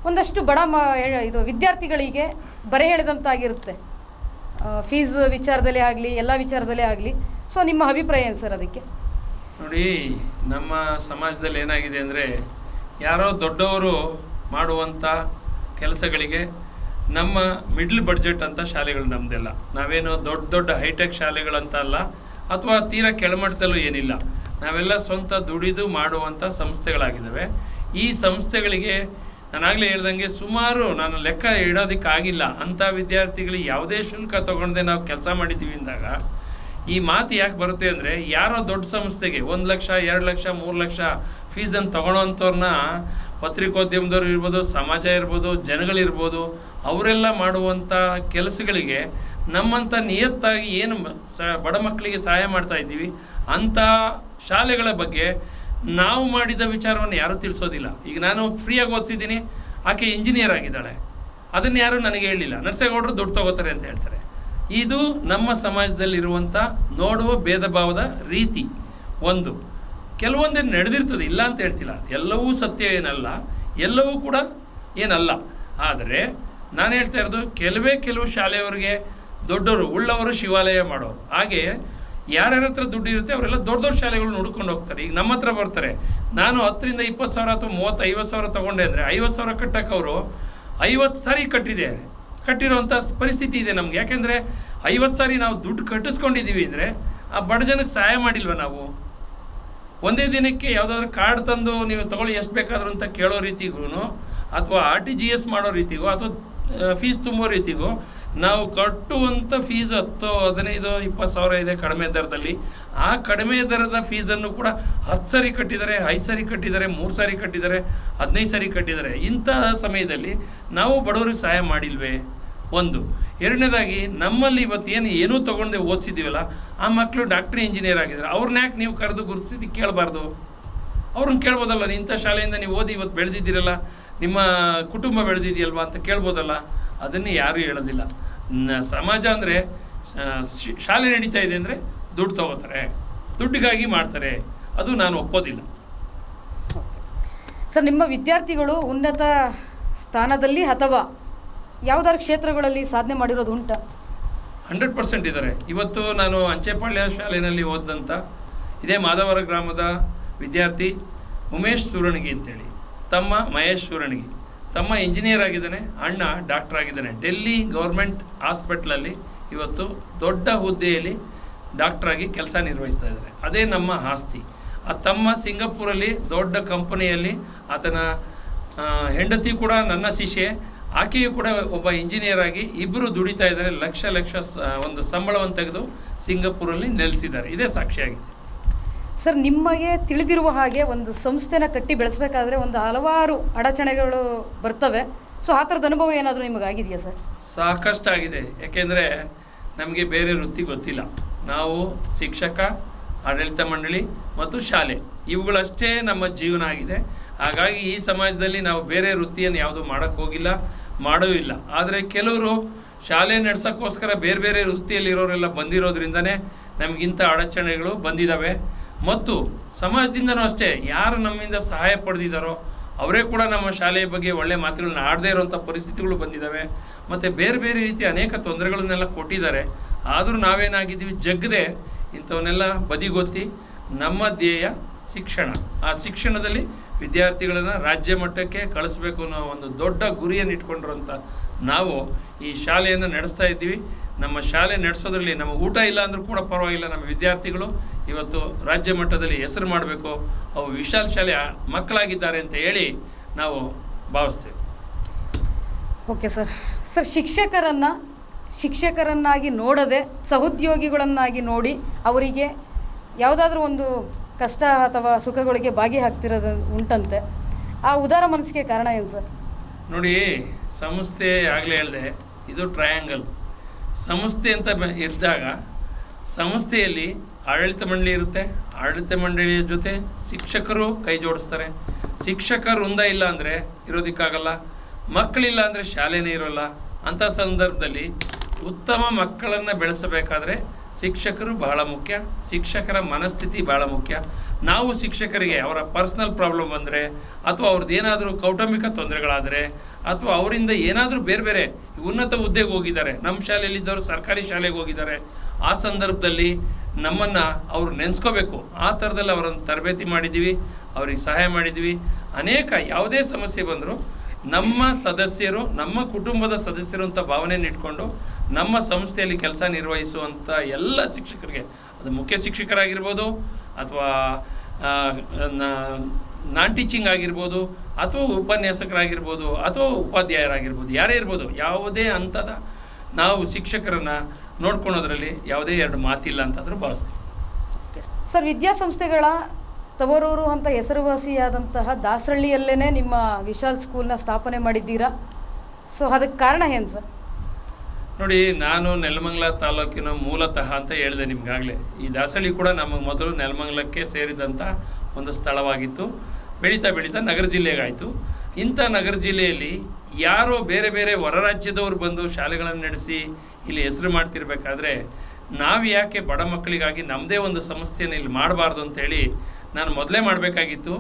B: ಒಂದಷ್ಟು ಬಡ ಮ ಇದು ವಿದ್ಯಾರ್ಥಿಗಳಿಗೆ ಬರೆ ಹೇಳಿದಂತಾಗಿರುತ್ತೆ ಫೀಸ್ ವಿಚಾರದಲ್ಲೇ ಆಗಲಿ, ಎಲ್ಲ ವಿಚಾರದಲ್ಲೇ ಆಗಲಿ. ಸೊ, ನಿಮ್ಮ ಅಭಿಪ್ರಾಯ ಏನು ಸರ್ ಅದಕ್ಕೆ?
C: ನೋಡಿ, ನಮ್ಮ ಸಮಾಜದಲ್ಲಿ ಏನಾಗಿದೆ ಅಂದರೆ, ಯಾರೋ ದೊಡ್ಡವರು ಮಾಡುವಂಥ ಕೆಲಸಗಳಿಗೆ ನಮ್ಮ ಮಿಡ್ಲ್ ಬಡ್ಜೆಟ್ ಅಂತ ಶಾಲೆಗಳು ನಮ್ಮದೆಲ್ಲ ನಾವೇನು ದೊಡ್ಡ ದೊಡ್ಡ ಹೈಟೆಕ್ ಶಾಲೆಗಳಂತ ಅಲ್ಲ, ಅಥವಾ ತೀರಾ ಕೆಳಮಟ್ಟದಲ್ಲೂ ಏನಿಲ್ಲ. ನಾವೆಲ್ಲ ಸ್ವಂತ ದುಡಿದು ಮಾಡುವಂಥ ಸಂಸ್ಥೆಗಳಾಗಿದ್ದಾವೆ. ಈ ಸಂಸ್ಥೆಗಳಿಗೆ ನಾನಾಗಲೇ ಹೇಳ್ದಂಗೆ ಸುಮಾರು ನಾನು ಲೆಕ್ಕ ಇಡೋದಕ್ಕಾಗಿಲ್ಲ. ಅಂಥ ವಿದ್ಯಾರ್ಥಿಗಳಿಗೆ ಯಾವುದೇ ಶುಲ್ಕ ತಗೊಂಡೆ ನಾವು ಕೆಲಸ ಮಾಡಿದ್ದೀವಿ ಅಂದಾಗ ಈ ಮಾತು ಯಾಕೆ ಬರುತ್ತೆ ಅಂದರೆ ಯಾರೋ ದೊಡ್ಡ ಸಂಸ್ಥೆಗೆ ಒಂದು ಲಕ್ಷ, ಎರಡು ಲಕ್ಷ, ಮೂರು ಲಕ್ಷ ಫೀಸನ್ನು ತೊಗೊಳೋಂಥವ್ರನ್ನ ಪತ್ರಿಕೋದ್ಯಮದವ್ರು ಇರ್ಬೋದು, ಸಮಾಜ ಇರ್ಬೋದು, ಜನಗಳಿರ್ಬೋದು, ಅವರೆಲ್ಲ ಮಾಡುವಂಥ ಕೆಲಸಗಳಿಗೆ ನಮ್ಮಂಥ ನಿಯತ್ತಾಗಿ ಏನು ಸ ಬಡ ಮಕ್ಕಳಿಗೆ ಸಹಾಯ ಮಾಡ್ತಾ ಇದ್ದೀವಿ. ಅಂಥ ಶಾಲೆಗಳ ಬಗ್ಗೆ ನಾವು ಮಾಡಿದ ವಿಚಾರವನ್ನು ಯಾರೂ ತಿಳಿಸೋದಿಲ್ಲ. ಈಗ ನಾನು ಫ್ರೀಯಾಗಿ ಓದಿಸಿದ್ದೀನಿ, ಆಕೆ ಇಂಜಿನಿಯರ್ ಆಗಿದ್ದಾಳೆ. ಅದನ್ನು ಯಾರೂ ನನಗೆ ಹೇಳಿಲ್ಲ. ನರ್ಸೇಗೌಡರು ದುಡ್ಡು ತಗೋತಾರೆ ಅಂತ ಹೇಳ್ತಾರೆ. ಇದು ನಮ್ಮ ಸಮಾಜದಲ್ಲಿರುವಂಥ ನೋಡುವ ಭೇದ ಭಾವದ ರೀತಿ. ಒಂದು ಕೆಲವೊಂದೇನು ನಡೆದಿರ್ತದೆ, ಇಲ್ಲ ಅಂತ ಹೇಳ್ತಿಲ್ಲ. ಎಲ್ಲವೂ ಸತ್ಯ ಏನಲ್ಲ, ಎಲ್ಲವೂ ಕೂಡ ಏನಲ್ಲ. ಆದರೆ ನಾನು ಹೇಳ್ತಾ ಇರೋದು, ಕೆಲವೇ ಕೆಲವು ಶಾಲೆಯವರಿಗೆ ದೊಡ್ಡವರು, ಉಳ್ಳವರು ಶಿವಾಲಯ ಮಾಡೋರು. ಹಾಗೆ ಯಾರ್ಯಾರ ಹತ್ರ ದುಡ್ಡು ಇರುತ್ತೆ, ಅವರೆಲ್ಲ ದೊಡ್ಡ ದೊಡ್ಡ ಶಾಲೆಗಳನ್ನ ಹುಡ್ಕೊಂಡು ಹೋಗ್ತಾರೆ. ಈಗ ನಮ್ಮ ಹತ್ರ ಬರ್ತಾರೆ. ನಾನು ಹತ್ತರಿಂದ ಇಪ್ಪತ್ತು ಸಾವಿರ ಅಥವಾ ಮೂವತ್ತು, ಐವತ್ತು ಸಾವಿರ ತೊಗೊಂಡೆ ಅಂದರೆ, ಐವತ್ತು ಸಾವಿರ ಕಟ್ಟಕ್ಕೆ ಅವರು ಐವತ್ತು ಸಾರಿ ಕಟ್ಟಿದೆ ಕಟ್ಟಿರೋವಂಥ ಪರಿಸ್ಥಿತಿ ಇದೆ ನಮ್ಗೆ. ಯಾಕೆಂದರೆ ಐವತ್ತು ಸಾರಿ ನಾವು ದುಡ್ಡು ಕಟ್ಟಿಸ್ಕೊಂಡಿದ್ದೀವಿ ಅಂದರೆ ಆ ಬಡ ಜನಕ್ಕೆ ಸಹಾಯ ಮಾಡಿಲ್ವ ನಾವು? ಒಂದೇ ದಿನಕ್ಕೆ ಯಾವುದಾದ್ರೂ ಕಾರ್ಡ್ ತಂದು ನೀವು ತಗೊಳ್ಳಿ, ಎಷ್ಟು ಬೇಕಾದರೂ ಅಂತ ಕೇಳೋ ರೀತಿಗೂ ಅಥವಾ ಆರ್ ಟಿ ಜಿ ಎಸ್ ಮಾಡೋ ರೀತಿಗೋ, ಅಥವಾ ಫೀಸ್ ತುಂಬೋ ರೀತಿಗೋ, ನಾವು ಕಟ್ಟುವಂಥ ಫೀಸ್ ಹತ್ತು, ಹದಿನೈದು, ಇಪ್ಪತ್ತು ಸಾವಿರ ಇದೆ ಕಡಿಮೆ ದರದಲ್ಲಿ. ಆ ಕಡಿಮೆ ದರದ ಫೀಸನ್ನು ಕೂಡ ಹತ್ತು ಸರಿ ಕಟ್ಟಿದ್ದಾರೆ ಐದು ಸರಿ ಕಟ್ಟಿದ್ದಾರೆ ಮೂರು ಸಾರಿ ಕಟ್ಟಿದ್ದಾರೆ ಹದಿನೈದು ಸಾರಿ ಕಟ್ಟಿದ್ದಾರೆ ಇಂತಹ ಸಮಯದಲ್ಲಿ ನಾವು ಬಡವರಿಗೆ ಸಹಾಯ ಮಾಡಿಲ್ವೇ? ಒಂದು. ಎರಡನೇದಾಗಿ, ನಮ್ಮಲ್ಲಿ ಇವತ್ತು ಏನು, ಏನೂ ತೊಗೊಂಡೆ ಓದಿಸಿದ್ದೀವಲ್ಲ, ಆ ಮಕ್ಕಳು ಡಾಕ್ಟ್ರಿ ಇಂಜಿನಿಯರ್ ಆಗಿದ್ದಾರೆ. ಅವ್ರನ್ನ ಯಾಕೆ ನೀವು ಕರೆದು ಗುರುತಿಸಿ ಕೇಳಬಾರ್ದು? ಅವ್ರನ್ನ ಕೇಳ್ಬೋದಲ್ಲ ಇಂಥ ಶಾಲೆಯಿಂದ ನೀವು ಓದಿ ಇವತ್ತು ಬೆಳೆದಿದ್ದೀರಲ್ಲ, ನಿಮ್ಮ ಕುಟುಂಬ ಬೆಳೆದಿದೆಯಲ್ವಾ ಅಂತ ಕೇಳ್ಬೋದಲ್ಲ? ಅದನ್ನು ಯಾರೂ ಹೇಳೋದಿಲ್ಲ. ನ- ಸಮಾಜ ಅಂದರೆ ಶಾಲೆ ನಡೀತಾ ಇದೆ ಅಂದರೆ ದುಡ್ಡು ತಗೋತಾರೆ. ದುಡ್ಡಿಗಾಗಿ ಮಾಡ್ತಾರೆ. ಅದು ನಾನು ಒಪ್ಪೋದಿಲ್ಲ.
B: ಸರ್, ನಿಮ್ಮ ವಿದ್ಯಾರ್ಥಿಗಳು ಉನ್ನತ ಸ್ಥಾನದಲ್ಲಿ ಅಥವಾ ಯಾವುದಾದ್ರು ಕ್ಷೇತ್ರಗಳಲ್ಲಿ ಸಾಧನೆ ಮಾಡಿರೋದು ಉಂಟಾ?
C: ಹಂಡ್ರೆಡ್ ಪರ್ಸೆಂಟ್ ಇದ್ದಾರೆ. ಇವತ್ತು ನಾನು ಅಂಚೆಪಾಳ್ಯ ಶಾಲೆಯಲ್ಲಿ ಓದಿದಂಥ ಇದೇ ಮಾಧವರ ಗ್ರಾಮದ ವಿದ್ಯಾರ್ಥಿ ಉಮೇಶ್ ಸೂರಣಗಿ ಅಂತೇಳಿ. ತಮ್ಮ ಮಹೇಶ್ ಸೂರಣಗಿ. ತಮ್ಮ ಇಂಜಿನಿಯರ್ ಆಗಿದ್ದಾನೆ, ಅಣ್ಣ ಡಾಕ್ಟರ್ ಆಗಿದ್ದಾನೆ. ಡೆಲ್ಲಿ ಗೌರ್ಮೆಂಟ್ ಹಾಸ್ಪಿಟ್ಲಲ್ಲಿ ಇವತ್ತು ದೊಡ್ಡ ಹುದ್ದೆಯಲ್ಲಿ ಡಾಕ್ಟ್ರಾಗಿ ಕೆಲಸ ನಿರ್ವಹಿಸ್ತಾ ಇದ್ದಾರೆ. ಅದೇ ನಮ್ಮ ಆಸ್ತಿ. ಆ ತಮ್ಮ ಸಿಂಗಪೂರಲ್ಲಿ ದೊಡ್ಡ ಕಂಪನಿಯಲ್ಲಿ ಆತನ ಹೆಂಡತಿ ಕೂಡ ನನ್ನ ಶಿಷ್ಯೆ. ಆಕೆಯು ಕೂಡ ಒಬ್ಬ ಇಂಜಿನಿಯರ್ ಆಗಿ ಇಬ್ಬರು ದುಡಿತಾ ಇದ್ದಾರೆ. ಲಕ್ಷ ಲಕ್ಷ ಒಂದು ಸಂಬಳವನ್ನು ತೆಗೆದು ಸಿಂಗಾಪುರಲ್ಲಿ ನೆಲೆಸಿದ್ದಾರೆ. ಇದೇ ಸಾಕ್ಷಿಯಾಗಿದೆ.
B: ಸರ್ ನಿಮಗೆ ತಿಳಿದಿರುವ ಹಾಗೆ ಒಂದು ಸಂಸ್ಥೆನ ಕಟ್ಟಿ ಬೆಳೆಸಬೇಕಾದ್ರೆ ಒಂದು ಹಲವಾರು ಅಡಚಣೆಗಳು ಬರ್ತವೆ. ಸೊ ಆ ಥರದ ಅನುಭವ ಏನಾದರೂ ನಿಮಗಾಗಿದೆಯಾ ಸರ್?
C: ಸಾಕಷ್ಟು ಆಗಿದೆ ಯಾಕೆಂದರೆ ನಮಗೆ ಬೇರೆ ವೃತ್ತಿ ಗೊತ್ತಿಲ್ಲ. ನಾವು ಶಿಕ್ಷಕ ಆಡಳಿತ ಮಂಡಳಿ ಮತ್ತು ಶಾಲೆ ಇವುಗಳಷ್ಟೇ ನಮ್ಮ ಜೀವನ ಆಗಿದೆ. ಹಾಗಾಗಿ ಈ ಸಮಾಜದಲ್ಲಿ ನಾವು ಬೇರೆ ವೃತ್ತಿಯನ್ನು ಯಾವುದು ಮಾಡೋಕ್ಕೆ ಹೋಗಿಲ್ಲ ಮಾಡೂ ಇಲ್ಲ. ಆದರೆ ಕೆಲವರು ಶಾಲೆ ನಡೆಸೋಕ್ಕೋಸ್ಕರ ಬೇರೆ ಬೇರೆ ವೃತ್ತಿಯಲ್ಲಿರೋರೆಲ್ಲ ಬಂದಿರೋದ್ರಿಂದನೇ ನಮಗಿಂಥ ಅಡಚಣೆಗಳು ಬಂದಿದ್ದಾವೆ ಮತ್ತು ಸಮಾಜದಿಂದನೂ ಅಷ್ಟೇ, ಯಾರು ನಮ್ಮಿಂದ ಸಹಾಯ ಪಡೆದಿದ್ದಾರೋ ಅವರೇ ಕೂಡ ನಮ್ಮ ಶಾಲೆಯ ಬಗ್ಗೆ ಒಳ್ಳೆ ಮಾತುಗಳನ್ನ ಆಡದೇ ಇರುವಂಥ ಪರಿಸ್ಥಿತಿಗಳು ಬಂದಿದ್ದಾವೆ ಮತ್ತು ಬೇರೆ ಬೇರೆ ರೀತಿ ಅನೇಕ ತೊಂದರೆಗಳನ್ನೆಲ್ಲ ಕೊಟ್ಟಿದ್ದಾರೆ. ಆದರೂ ನಾವೇನಾಗಿದ್ದೀವಿ? ಜಗ್ಗದೆ ಇಂಥವನ್ನೆಲ್ಲ ಬದಿಗೊತ್ತಿ ನಮ್ಮ ಧ್ಯೇಯ ಶಿಕ್ಷಣ. ಆ ಶಿಕ್ಷಣದಲ್ಲಿ ವಿದ್ಯಾರ್ಥಿಗಳನ್ನು ರಾಜ್ಯ ಮಟ್ಟಕ್ಕೆ ಕಳಿಸ್ಬೇಕು ಅನ್ನೋ ಒಂದು ದೊಡ್ಡ ಗುರಿಯನ್ನು ಇಟ್ಕೊಂಡಿರುವಂಥ ನಾವು ಈ ಶಾಲೆಯನ್ನು ನಡೆಸ್ತಾ ಇದ್ದೀವಿ. ನಮ್ಮ ಶಾಲೆ ನಡೆಸೋದ್ರಲ್ಲಿ ನಮ್ಮ ಊಟ ಇಲ್ಲ ಅಂದರೂ ಕೂಡ ಪರವಾಗಿಲ್ಲ. ನಮ್ಮ ವಿದ್ಯಾರ್ಥಿಗಳು ಇವತ್ತು ರಾಜ್ಯ ಮಟ್ಟದಲ್ಲಿ ಹೆಸರು ಮಾಡಬೇಕು. ಅವು ವಿಶಾಲ್ ಶಾಲೆಯ ಮಕ್ಕಳಾಗಿದ್ದಾರೆ ಅಂತ ಹೇಳಿ ನಾವು ಭಾವಿಸ್ತೇವೆ.
B: Okay sir. ಸರ್, ಶಿಕ್ಷಕರನ್ನು, ಶಿಕ್ಷಕರನ್ನಾಗಿ ನೋಡದೆ ಸಹೋದ್ಯೋಗಿಗಳನ್ನಾಗಿ ನೋಡಿ ಅವರಿಗೆ ಯಾವುದಾದ್ರೂ ಒಂದು ಕಷ್ಟ ಅಥವಾ ಸುಖಗಳಿಗೆ ಭಾಗಿಯಾಗ್ತಿರೋದು ಉಂಟಂತೆ. ಆ ಉದಾರ ಮನಸ್ಸಿಗೆ ಕಾರಣ ಏನು ಸರ್?
C: ನೋಡಿ, ಸಂಸ್ಥೆ ಆಗಲೇ ಹೇಳಿದೆ ಇದು ಟ್ರಯಾಂಗಲ್ ಸಂಸ್ಥೆ ಅಂತ ಇದ್ದಾಗ ಸಂಸ್ಥೆಯಲ್ಲಿ ಆಡಳಿತ ಮಂಡಳಿ ಇರುತ್ತೆ. ಆಡಳಿತ ಮಂಡಳಿಯ ಜೊತೆ ಶಿಕ್ಷಕರು ಕೈ ಜೋಡಿಸ್ತಾರೆ. ಶಿಕ್ಷಕರು ವೃಂದ ಇಲ್ಲ ಅಂದರೆ ಇರೋದಕ್ಕಾಗಲ್ಲ. ಮಕ್ಕಳಿಲ್ಲ ಅಂದರೆ ಶಾಲೆನೇ ಇರೋಲ್ಲ. ಅಂಥ ಸಂದರ್ಭದಲ್ಲಿ ಉತ್ತಮ ಮಕ್ಕಳನ್ನು ಬೆಳೆಸಬೇಕಾದ್ರೆ ಶಿಕ್ಷಕರು ಬಹಳ ಮುಖ್ಯ, ಶಿಕ್ಷಕರ ಮನಸ್ಥಿತಿ ಬಹಳ ಮುಖ್ಯ. ನಾವು ಶಿಕ್ಷಕರಿಗೆ ಅವರ ಪರ್ಸ್ನಲ್ ಪ್ರಾಬ್ಲಮ್ ಬಂದರೆ ಅಥವಾ ಅವ್ರದ್ದು ಏನಾದರೂ ಕೌಟುಂಬಿಕ ತೊಂದರೆಗಳಾದರೆ, ಅಥವಾ ಅವರಿಂದ ಏನಾದರೂ ಬೇರೆ ಬೇರೆ ಉನ್ನತ ಹುದ್ದೆಗೆ ಹೋಗಿದ್ದಾರೆ, ನಮ್ಮ ಶಾಲೆಯಲ್ಲಿದ್ದವರು ಸರ್ಕಾರಿ ಶಾಲೆಗೆ ಹೋಗಿದ್ದಾರೆ, ಆ ಸಂದರ್ಭದಲ್ಲಿ ನಮ್ಮನ್ನು ಅವರು ನೆನೆಸ್ಕೋಬೇಕು. ಆ ಥರದಲ್ಲಿ ಅವರನ್ನು ತರಬೇತಿ ಮಾಡಿದ್ದೀವಿ, ಅವ್ರಿಗೆ ಸಹಾಯ ಮಾಡಿದ್ವಿ ಅನೇಕ ಯಾವುದೇ ಸಮಸ್ಯೆ ಬಂದರೂ ನಮ್ಮ ಸದಸ್ಯರು, ನಮ್ಮ ಕುಟುಂಬದ ಸದಸ್ಯರು ಅಂತ ಭಾವನೆಯನ್ನು ಇಟ್ಕೊಂಡು ನಮ್ಮ ಸಂಸ್ಥೆಯಲ್ಲಿ ಕೆಲಸ ನಿರ್ವಹಿಸುವಂಥ ಎಲ್ಲ ಶಿಕ್ಷಕರಿಗೆ, ಅದು ಮುಖ್ಯ ಶಿಕ್ಷಕರಾಗಿರ್ಬೋದು ಅಥವಾ ನಾನ್ ಟೀಚಿಂಗ್ ಆಗಿರ್ಬೋದು ಅಥವಾ ಉಪನ್ಯಾಸಕರಾಗಿರ್ಬೋದು ಅಥವಾ ಉಪಾಧ್ಯಾಯರಾಗಿರ್ಬೋದು, ಯಾರೇ ಇರ್ಬೋದು, ಯಾವುದೇ ಹಂತದ ನಾವು ಶಿಕ್ಷಕರನ್ನು ನೋಡ್ಕೊಳೋದ್ರಲ್ಲಿ ಯಾವುದೇ ಎರಡು ಮಾತಿಲ್ಲ ಅಂತಂದ್ರೆ ಭಾವಿಸ್ತೀವಿ.
B: ಸರ್, ವಿದ್ಯಾಸಂಸ್ಥೆಗಳ ತವರೂರು ಅಂತ ಹೆಸರುವಾಸಿಯಾದಂತಹ ದಾಸರಳ್ಳಿಯಲ್ಲೇ ನಿಮ್ಮ ವಿಶಾಲ್ ಸ್ಕೂಲ್ನ ಸ್ಥಾಪನೆ ಮಾಡಿದ್ದೀರಾ? ಸೊ, ಅದಕ್ಕೆ ಕಾರಣ ಏನು ಸರ್?
C: ನೋಡಿ, ನಾನು ನೆಲಮಂಗಲ ತಾಲೂಕಿನ ಮೂಲತಃ ಅಂತ ಹೇಳಿದೆ ನಿಮ್ಗಾಗಲೇ. ಈ ದಾಸಳ್ಳಿ ಕೂಡ ನಮಗೆ ಮೊದಲು ನೆಲಮಂಗಲಕ್ಕೆ ಸೇರಿದಂಥ ಒಂದು ಸ್ಥಳವಾಗಿತ್ತು. ಬೆಳೀತಾ ಬೆಳೀತಾ ನಗರ ಜಿಲ್ಲೆಗಾಯಿತು. ಇಂಥ ನಗರ ಜಿಲ್ಲೆಯಲ್ಲಿ ಯಾರೋ ಬೇರೆ ಬೇರೆ ಹೊರ ರಾಜ್ಯದವರು ಬಂದು ಶಾಲೆಗಳನ್ನು ನಡೆಸಿ ಇಲ್ಲಿ ಹೆಸರು ಮಾಡ್ತಿರ್ಬೇಕಾದ್ರೆ ನಾವು ಯಾಕೆ ಬಡ ಮಕ್ಕಳಿಗಾಗಿ ನಮ್ಮದೇ ಒಂದು ಸಮಸ್ಯೆಯನ್ನು ಇಲ್ಲಿ ಮಾಡಬಾರ್ದು ಅಂತೇಳಿ ನಾನು ಮೊದಲೇ ಮಾಡಬೇಕಾಗಿತ್ತು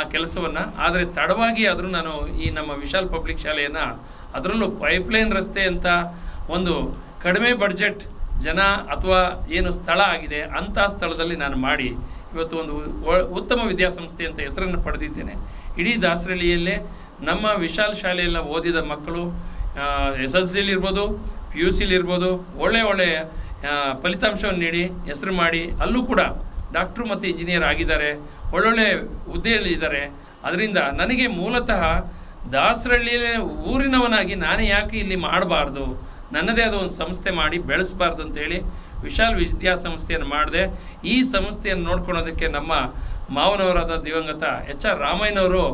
C: ಆ ಕೆಲಸವನ್ನು. ಆದರೆ ತಡವಾಗಿ ಆದರೂ ನಾನು ಈ ನಮ್ಮ ವಿಶಾಲ್ ಪಬ್ಲಿಕ್ ಶಾಲೆಯನ್ನು ಅದರಲ್ಲೂ ಪೈಪ್ಲೈನ್ ರಸ್ತೆ ಅಂತ ಒಂದು ಕಡಿಮೆ ಬಡ್ಜೆಟ್ ಜನ ಅಥವಾ ಏನು ಸ್ಥಳ ಆಗಿದೆ ಅಂಥ ಸ್ಥಳದಲ್ಲಿ ನಾನು ಮಾಡಿ ಇವತ್ತು ಒಂದು ಉತ್ತಮ ವಿದ್ಯಾಸಂಸ್ಥೆ ಅಂತ ಹೆಸರನ್ನು ಪಡೆದಿದ್ದೇನೆ. ಇಡೀ ದಾಸರಳ್ಳಿಯಲ್ಲೇ ನಮ್ಮ ವಿಶಾಲ್ ಶಾಲೆಯಲ್ಲ ಓದಿದ ಮಕ್ಕಳು ಎಸ್ ಎಲ್ ಸಿಲಿ ಇರ್ಬೋದು, ಪಿ ಯು ಸಿಲಿರ್ಬೋದು ಒಳ್ಳೆ ಒಳ್ಳೆಯ ಫಲಿತಾಂಶವನ್ನು ನೀಡಿ, ಹೆಸರು ಮಾಡಿ, ಅಲ್ಲೂ ಕೂಡ ಡಾಕ್ಟ್ರು ಮತ್ತು ಇಂಜಿನಿಯರ್ ಆಗಿದ್ದಾರೆ ಒಳ್ಳೊಳ್ಳೆ ಹುದ್ದೆಯಲ್ಲಿ ಇದ್ದಾರೆ. ಅದರಿಂದ ನನಗೆ ಮೂಲತಃ ದಾಸರಳ್ಳಿಯ ಊರಿನವನಾಗಿ ನಾನು ಯಾಕೆ ಇಲ್ಲಿ ಮಾಡಬಾರ್ದು? ನನ್ನದೇ ಆದ ಒಂದು ಸಂಸ್ಥೆ ಮಾಡಿ ಬೆಳೆಸಬಾರ್ದು ಅಂತೇಳಿ ವಿಶಾಲ್ ವಿದ್ಯಾಸಂಸ್ಥೆಯನ್ನು ಮಾಡಿದೆ. ಈ ಸಂಸ್ಥೆಯನ್ನು ನೋಡ್ಕೊಳೋದಕ್ಕೆ ನಮ್ಮ ಮಾವನವರಾದ ದಿವಂಗತ ಎಚ್ ಆರ್ ರಾಮಯ್ಯನವರು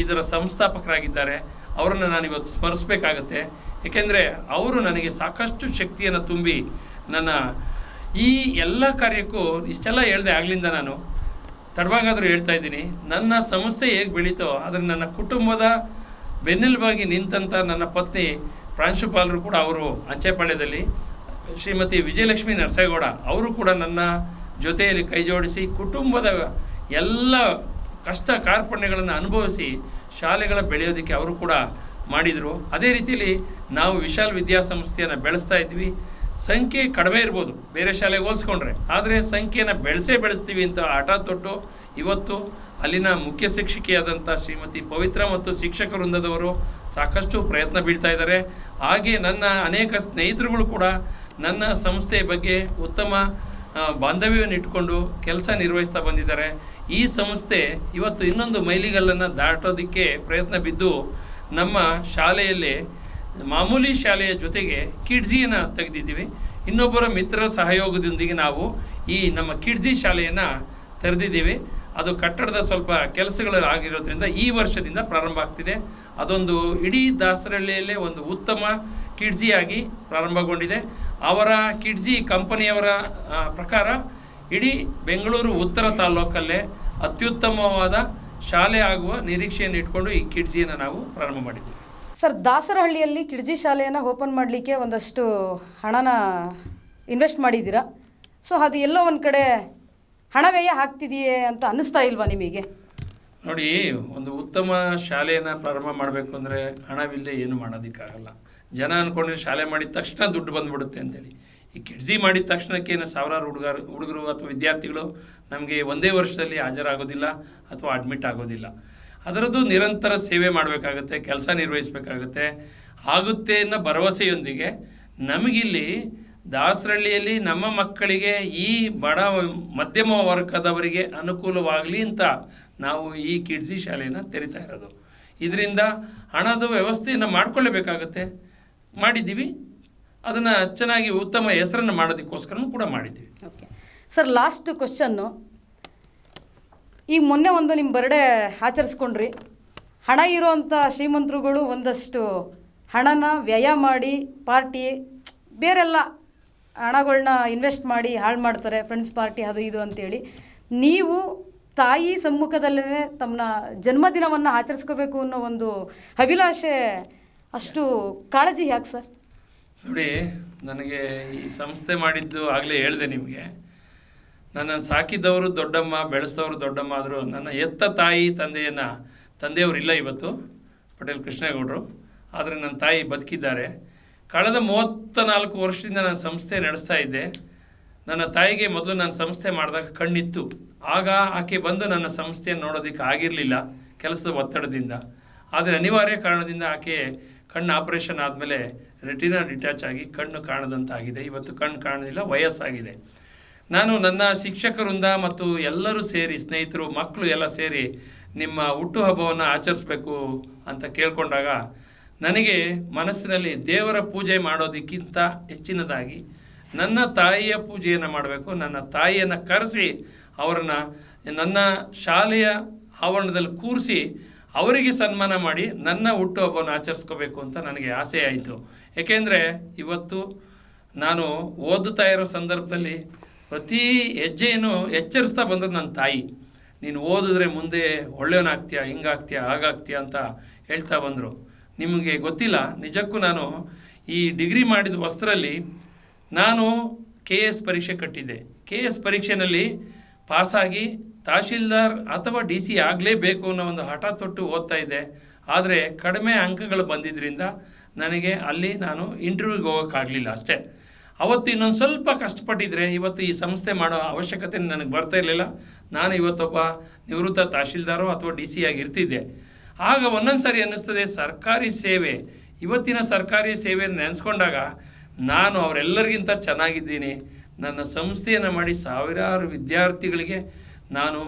C: ಇದರ ಸಂಸ್ಥಾಪಕರಾಗಿದ್ದಾರೆ. ಅವರನ್ನು ನಾನು ಇವತ್ತು ಸ್ಮರಿಸಬೇಕಾಗತ್ತೆ. ಏಕೆಂದರೆ ಅವರು ನನಗೆ ಸಾಕಷ್ಟು ಶಕ್ತಿಯನ್ನು ತುಂಬಿ ನನ್ನ ಈ ಎಲ್ಲ ಕಾರ್ಯಕ್ಕೂ ಇಷ್ಟೆಲ್ಲ ಹೇಳಿದೆ ಆಗಲಿಂದ ನಾನು ತಡವಾಗಾದರೂ ಹೇಳ್ತಾ ಇದ್ದೀನಿ. ನನ್ನ ಸಂಸ್ಥೆ ಹೇಗೆ ಬೆಳೀತೋ, ಆದರೆ ನನ್ನ ಕುಟುಂಬದ ಬೆನ್ನೆಲುಬಾಗಿ ನಿಂತಂಥ ನನ್ನ ಪತ್ನಿ ಪ್ರಾಂಶುಪಾಲರು ಕೂಡ ಅವರು ಅಂಚೆಪಾಳ್ಯದಲ್ಲಿ ಶ್ರೀಮತಿ ವಿಜಯಲಕ್ಷ್ಮಿ ನರಸೇಗೌಡ, ಅವರು ಕೂಡ ನನ್ನ ಜೊತೆಯಲ್ಲಿ ಕೈ ಜೋಡಿಸಿ ಕುಟುಂಬದ ಎಲ್ಲ ಕಷ್ಟ ಕಾರ್ಪಣ್ಯಗಳನ್ನು ಅನುಭವಿಸಿ ಶಾಲೆಗಳ ಬೆಳೆಯೋದಕ್ಕೆ ಅವರು ಕೂಡ ಮಾಡಿದರು. ಅದೇ ರೀತಿಯಲ್ಲಿ ನಾವು ವಿಶಾಲ್ ವಿದ್ಯಾಸಂಸ್ಥೆಯನ್ನು ಬೆಳೆಸ್ತಾ ಇದ್ವಿ. ಸಂಖ್ಯೆ ಕಡಿಮೆ ಇರ್ಬೋದು, ಬೇರೆ ಶಾಲೆಗೆ ಹೋಲಿಸ್ಕೊಂಡ್ರೆ. ಆದರೆ ಸಂಖ್ಯೆಯನ್ನು ಬೆಳೆಸೇ ಬೆಳೆಸ್ತೀವಿ ಅಂತ ಆಟ ತೊಟ್ಟು ಇವತ್ತು ಅಲ್ಲಿನ ಮುಖ್ಯ ಶಿಕ್ಷಕಿಯಾದಂಥ ಶ್ರೀಮತಿ ಪವಿತ್ರ ಮತ್ತು ಶಿಕ್ಷಕ ವೃಂದದವರು ಸಾಕಷ್ಟು ಪ್ರಯತ್ನ ಬೀಳ್ತಾ ಇದ್ದಾರೆ. ಹಾಗೆ ನನ್ನ ಅನೇಕ ಸ್ನೇಹಿತರುಗಳು ಕೂಡ ನನ್ನ ಸಂಸ್ಥೆಯ ಬಗ್ಗೆ ಉತ್ತಮ ಬಾಂಧವ್ಯವನ್ನು ಇಟ್ಕೊಂಡು ಕೆಲಸ ನಿರ್ವಹಿಸ್ತಾ ಬಂದಿದ್ದಾರೆ. ಈ ಸಂಸ್ಥೆ ಇವತ್ತು ಇನ್ನೊಂದು ಮೈಲಿಗಲ್ಲನ್ನು ದಾಟೋದಕ್ಕೆ ಪ್ರಯತ್ನ ಬಿದ್ದು ನಮ್ಮ ಶಾಲೆಯಲ್ಲಿ, ಮಾಮೂಲಿ ಶಾಲೆಯ ಜೊತೆಗೆ ಕಿಡ್ಜಿಯನ್ನು ತೆಗೆದಿದ್ದೀವಿ. ಇನ್ನೊಬ್ಬರ ಮಿತ್ರರ ಸಹಯೋಗದೊಂದಿಗೆ ನಾವು ಈ ನಮ್ಮ ಕಿಡ್ಜಿ ಶಾಲೆಯನ್ನು ತೆರೆದಿದ್ದೀವಿ. ಅದು ಕಟ್ಟಡದ ಸ್ವಲ್ಪ ಕೆಲಸಗಳು ಆಗಿರೋದ್ರಿಂದ ಈ ವರ್ಷದಿಂದ ಪ್ರಾರಂಭ ಆಗ್ತಿದೆ. ಅದೊಂದು ಇಡೀ ದಾಸರಹಳ್ಳಿಯಲ್ಲೇ ಒಂದು ಉತ್ತಮ ಕಿಡ್ಜಿಯಾಗಿ ಪ್ರಾರಂಭಗೊಂಡಿದೆ. ಅವರ ಕಿಡ್ಜಿ ಕಂಪನಿಯವರ ಪ್ರಕಾರ ಇಡೀ ಬೆಂಗಳೂರು ಉತ್ತರ ತಾಲೂಕಲ್ಲೇ ಅತ್ಯುತ್ತಮವಾದ ಶಾಲೆ ಆಗುವ ನಿರೀಕ್ಷೆಯನ್ನು ಇಟ್ಕೊಂಡು ಈ ಕಿಡ್ಜಿಯನ್ನು ನಾವು ಪ್ರಾರಂಭ ಮಾಡಿದ್ದೀವಿ
B: ಸರ್, ದಾಸರಹಳ್ಳಿಯಲ್ಲಿ ಕಿಡ್ಜಿ ಶಾಲೆಯನ್ನು ಓಪನ್ ಮಾಡಲಿಕ್ಕೆ ಒಂದಷ್ಟು ಹಣನ ಇನ್ವೆಸ್ಟ್ ಮಾಡಿದ್ದೀರಾ? ಸೊ, ಅದು ಎಲ್ಲೋ ಒಂದು ಕಡೆ ಹಣ ವ್ಯಯ ಆಗ್ತಿದೆಯೇ ಅಂತ ಅನ್ನಿಸ್ತಾ ಇಲ್ವಾ ನಿಮಗೆ?
C: ನೋಡಿ, ಒಂದು ಉತ್ತಮ ಶಾಲೆಯನ್ನು ಪ್ರಾರಂಭ ಮಾಡಬೇಕು ಅಂದರೆ ಹಣವಿಲ್ಲದೆ ಏನು ಮಾಡೋದಕ್ಕಾಗಲ್ಲ. ಜನ ಅಂದ್ಕೊಂಡ್ರೆ ಶಾಲೆ ಮಾಡಿದ ತಕ್ಷಣ ದುಡ್ಡು ಬಂದ್ಬಿಡುತ್ತೆ ಅಂತೇಳಿ. ಈ ಕಿಡ್ಜಿ ಮಾಡಿದ ತಕ್ಷಣಕ್ಕೆ ಸಾವಿರಾರು ಹುಡುಗರು ಹುಡುಗರು ಅಥವಾ ವಿದ್ಯಾರ್ಥಿಗಳು ನಮಗೆ ಒಂದೇ ವರ್ಷದಲ್ಲಿ ಹಾಜರಾಗೋದಿಲ್ಲ ಅಥವಾ ಅಡ್ಮಿಟ್ ಆಗೋದಿಲ್ಲ. ಅದರದ್ದು ನಿರಂತರ ಸೇವೆ ಮಾಡಬೇಕಾಗುತ್ತೆ, ಕೆಲಸ ನಿರ್ವಹಿಸಬೇಕಾಗುತ್ತೆ. ಆಗುತ್ತೆ ಅನ್ನೋ ಭರವಸೆಯೊಂದಿಗೆ ನಮಗಿಲ್ಲಿ ದಾಸರಳ್ಳಿಯಲ್ಲಿ ನಮ್ಮ ಮಕ್ಕಳಿಗೆ ಈ ಬಡ ಮಧ್ಯಮ ವರ್ಗದವರಿಗೆ ಅನುಕೂಲವಾಗಲಿ ಅಂತ ನಾವು ಈ ಕಿಡ್ಸಿ ಶಾಲೆಯನ್ನು ತೆರಿತಾ ಇರೋದು. ಇದರಿಂದ ಹಣದ ವ್ಯವಸ್ಥೆಯನ್ನು ಮಾಡಿಕೊಳ್ಳಬೇಕಾಗತ್ತೆ. ಮಾಡಿದ್ದೀವಿ. ಅದನ್ನು ಚೆನ್ನಾಗಿ ಉತ್ತಮ ಹೆಸರನ್ನು ಮಾಡೋದಕ್ಕೋಸ್ಕರ ಕೂಡ ಮಾಡಿದ್ದೀವಿ.
B: ಓಕೆ. ಸರ್ ಲಾಸ್ಟ್ ಕ್ವಶನ್ನು ಈಗ ಮೊನ್ನೆ ಒಂದು ನಿಮ್ಮ ಬರ್ಡೇ ಆಚರಿಸ್ಕೊಂಡ್ರಿ. ಹಣ ಇರೋವಂಥ ಶ್ರೀಮಂತರುಗಳು ಒಂದಷ್ಟು ಹಣನ ವ್ಯಯ ಮಾಡಿ ಪಾರ್ಟಿ ಬೇರೆಲ್ಲ ಹಣಗಳನ್ನ ಇನ್ವೆಸ್ಟ್ ಮಾಡಿ ಹಾಳು ಮಾಡ್ತಾರೆ ಫ್ರೆಂಡ್ಸ್ ಪಾರ್ಟಿ ಅದು ಇದು ಅಂತೇಳಿ. ನೀವು ತಾಯಿ ಸಮ್ಮುಖದಲ್ಲೇ ತಮ್ಮ ಜನ್ಮದಿನವನ್ನು ಆಚರಿಸ್ಕೋಬೇಕು ಅನ್ನೋ ಒಂದು ಅಭಿಲಾಷೆ ಅಷ್ಟು ಕಾಳಜಿ ಯಾಕೆ ಸರ್?
C: ನೋಡಿ, ನನಗೆ ಈ ಸಂಸ್ಥೆ ಮಾಡಿದ್ದು ಆಗಲೇ ಹೇಳಿದೆ ನಿಮಗೆ. ನನ್ನ ಸಾಕಿದವರು ದೊಡ್ಡಮ್ಮ, ಬೆಳೆಸಿದವರು ದೊಡ್ಡಮ್ಮ ಆದರೂ ನನ್ನ ಎತ್ತ ತಾಯಿ ತಂದೆಯನ್ನು ತಂದೆಯವರು ಇಲ್ಲ ಇವತ್ತು, ಪಟೇಲ್ ಕೃಷ್ಣೇಗೌಡರು. ಆದರೆ ನನ್ನ ತಾಯಿ ಬದುಕಿದ್ದಾರೆ. ಕಳೆದ ಮೂವತ್ತ ನಾಲ್ಕು ವರ್ಷದಿಂದ ನಾನು ಸಂಸ್ಥೆ ನಡೆಸ್ತಾ ಇದ್ದೆ ನನ್ನ ತಾಯಿಗೆ ಮೊದಲು ನಾನು ಸಂಸ್ಥೆ ಮಾಡಿದಾಗ ಕಣ್ಣಿತ್ತು. ಆಗ ಆಕೆ ಬಂದು ನನ್ನ ಸಂಸ್ಥೆಯನ್ನು ನೋಡೋದಕ್ಕೆ ಆಗಿರಲಿಲ್ಲ ಕೆಲಸದ ಒತ್ತಡದಿಂದ. ಆದರೆ ಅನಿವಾರ್ಯ ಕಾರಣದಿಂದ ಆಕೆ ಕಣ್ಣು ಆಪರೇಷನ್ ಆದಮೇಲೆ ರೆಟಿನಾ ಡಿಟ್ಯಾಚ್ ಆಗಿ ಕಣ್ಣು ಕಾಣದಂತಾಗಿದೆ. ಇವತ್ತು ಕಣ್ಣು ಕಾಣಲಿಲ್ಲ, ವಯಸ್ಸಾಗಿದೆ. ನಾನು ನನ್ನ ಶಿಕ್ಷಕರಿಂದ ಮತ್ತು ಎಲ್ಲರೂ ಸೇರಿ, ಸ್ನೇಹಿತರು, ಮಕ್ಕಳು ಎಲ್ಲ ಸೇರಿ ನಿಮ್ಮ ಹುಟ್ಟುಹಬ್ಬವನ್ನು ಆಚರಿಸ್ಬೇಕು ಅಂತ ಕೇಳ್ಕೊಂಡಾಗ ನನಗೆ ಮನಸ್ಸಿನಲ್ಲಿ ದೇವರ ಪೂಜೆ ಮಾಡೋದಕ್ಕಿಂತ ಹೆಚ್ಚಿನದಾಗಿ ನನ್ನ ತಾಯಿಯ ಪೂಜೆಯನ್ನು ಮಾಡಬೇಕು. ನನ್ನ ತಾಯಿಯನ್ನು ಕರೆಸಿ, ಅವರನ್ನು ನನ್ನ ಶಾಲೆಯ ಆವರಣದಲ್ಲಿ ಕೂರಿಸಿ, ಅವರಿಗೆ ಸನ್ಮಾನ ಮಾಡಿ ನನ್ನ ಹುಟ್ಟುಹಬ್ಬವನ್ನು ಆಚರಿಸ್ಕೋಬೇಕು ಅಂತ ನನಗೆ ಆಸೆ ಆಯಿತು. ಏಕೆಂದರೆ ಇವತ್ತು ನಾನು ಓದುತ್ತಾ ಇರೋ ಸಂದರ್ಭದಲ್ಲಿ ಪ್ರತಿ ಹೆಜ್ಜೆಯನ್ನು ಎಚ್ಚರಿಸ್ತಾ ಬಂದದ್ದು ನನ್ನ ತಾಯಿ. ನೀನು ಓದಿದ್ರೆ ಮುಂದೆ ಒಳ್ಳೆಯವನಾಗ್ತೀಯ, ಹಿಂಗಾಗ್ತೀಯ, ಹಾಗಾಗ್ತೀಯ ಅಂತ ಹೇಳ್ತಾ ಬಂದರು. ನಿಮಗೆ ಗೊತ್ತಿಲ್ಲ, ನಿಜಕ್ಕೂ ನಾನು ಈ ಡಿಗ್ರಿ ಮಾಡಿದ ವಸ್ತ್ರಲ್ಲಿ ನಾನು ಕೆ ಎಸ್ ಪರೀಕ್ಷೆ ಕಟ್ಟಿದ್ದೆ. ಕೆ ಎಸ್ ಪರೀಕ್ಷೆಯಲ್ಲಿ ಪಾಸಾಗಿ ತಹಶೀಲ್ದಾರ್ ಅಥವಾ ಡಿ ಸಿ ಆಗಲೇಬೇಕು ಅನ್ನೋ ಒಂದು ಹಠ ತೊಟ್ಟು ಓದ್ತಾ ಇದ್ದೆ. ಆದರೆ ಕಡಿಮೆ ಅಂಕಗಳು ಬಂದಿದ್ದರಿಂದ ನನಗೆ ಅಲ್ಲಿ ನಾನು ಇಂಟರ್ವ್ಯೂಗೆ ಹೋಗೋಕ್ಕಾಗಲಿಲ್ಲ ಅಷ್ಟೇ. ಅವತ್ತು ಇನ್ನೊಂದು ಸ್ವಲ್ಪ ಕಷ್ಟಪಟ್ಟಿದ್ರೆ ಇವತ್ತು ಈ ಸಂಸ್ಥೆ ಮಾಡೋ ಅವಶ್ಯಕತೆ ನನಗೆ ಬರ್ತಾ ಇರಲಿಲ್ಲ. ನಾನು ಇವತ್ತೊಬ್ಬ ನಿವೃತ್ತ ತಹಶೀಲ್ದಾರೋ ಅಥವಾ ಡಿ ಸಿ ಆಗಿ ಇರ್ತಿದ್ದೆ ಆಗ ಒಂದೊಂದು ಸಾರಿ ಅನ್ನಿಸ್ತದೆ, ಸರ್ಕಾರಿ ಸೇವೆ. ಇವತ್ತಿನ ಸರ್ಕಾರಿ ಸೇವೆ ನೆನೆಸ್ಕೊಂಡಾಗ ನಾನು ಅವರೆಲ್ಲರಿಗಿಂತ ಚೆನ್ನಾಗಿದ್ದೀನಿ. ನನ್ನ ಸಂಸ್ಥೆಯನ್ನು ಮಾಡಿ ಸಾವಿರಾರು ವಿದ್ಯಾರ್ಥಿಗಳಿಗೆ ನಾನು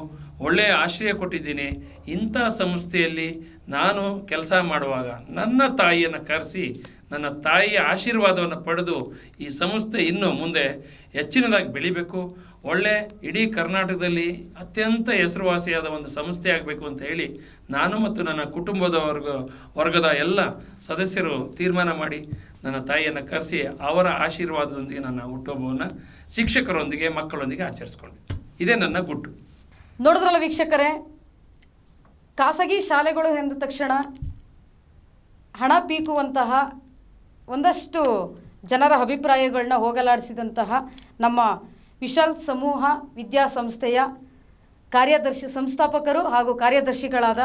C: ಒಳ್ಳೆಯ ಆಶ್ರಯ ಕೊಟ್ಟಿದ್ದೀನಿ. ಇಂಥ ಸಂಸ್ಥೆಯಲ್ಲಿ ನಾನು ಕೆಲಸ ಮಾಡುವಾಗ ನನ್ನ ತಾಯಿಯನ್ನು ಕರೆಸಿ, ನನ್ನ ತಾಯಿಯ ಆಶೀರ್ವಾದವನ್ನು ಪಡೆದು ಈ ಸಂಸ್ಥೆ ಇನ್ನೂ ಮುಂದೆ ಹೆಚ್ಚಿನದಾಗಿ ಬೆಳಿಬೇಕು. ಒಳ್ಳೆ ಇಡೀ ಕರ್ನಾಟಕದಲ್ಲಿ ಅತ್ಯಂತ ಹೆಸರುವಾಸಿಯಾದ ಒಂದು ಸಂಸ್ಥೆ ಆಗಬೇಕು ಅಂತ ಹೇಳಿ ನಾನು ಮತ್ತು ನನ್ನ ಕುಟುಂಬದ ವರ್ಗ ವರ್ಗದ ಎಲ್ಲ ಸದಸ್ಯರು ತೀರ್ಮಾನ ಮಾಡಿ ನನ್ನ ತಾಯಿಯನ್ನು ಕರೆಸಿ ಅವರ ಆಶೀರ್ವಾದದೊಂದಿಗೆ ನನ್ನ ಹುಟ್ಟುಹಬ್ಬವನ್ನು ಶಿಕ್ಷಕರೊಂದಿಗೆ, ಮಕ್ಕಳೊಂದಿಗೆ ಆಚರಿಸ್ಕೊಂಡೆ. ಇದೇ ನನ್ನ ಗುಟ್ಟು.
B: ನೋಡಿದ್ರಲ್ಲ ವೀಕ್ಷಕರೇ, ಖಾಸಗಿ ಶಾಲೆಗಳು ಎಂದ ತಕ್ಷಣ ಹಣ ಪೀಕುವಂತಹ ಒಂದಷ್ಟು ಜನರ ಅಭಿಪ್ರಾಯಗಳನ್ನ ಹೋಗಲಾಡಿಸಿದಂತಹ ನಮ್ಮ ವಿಶಾಲ್ ಸಮೂಹ ವಿದ್ಯಾಸಂಸ್ಥೆಯ ಕಾರ್ಯದರ್ಶಿ ಸಂಸ್ಥಾಪಕರು ಹಾಗೂ ಕಾರ್ಯದರ್ಶಿಗಳಾದ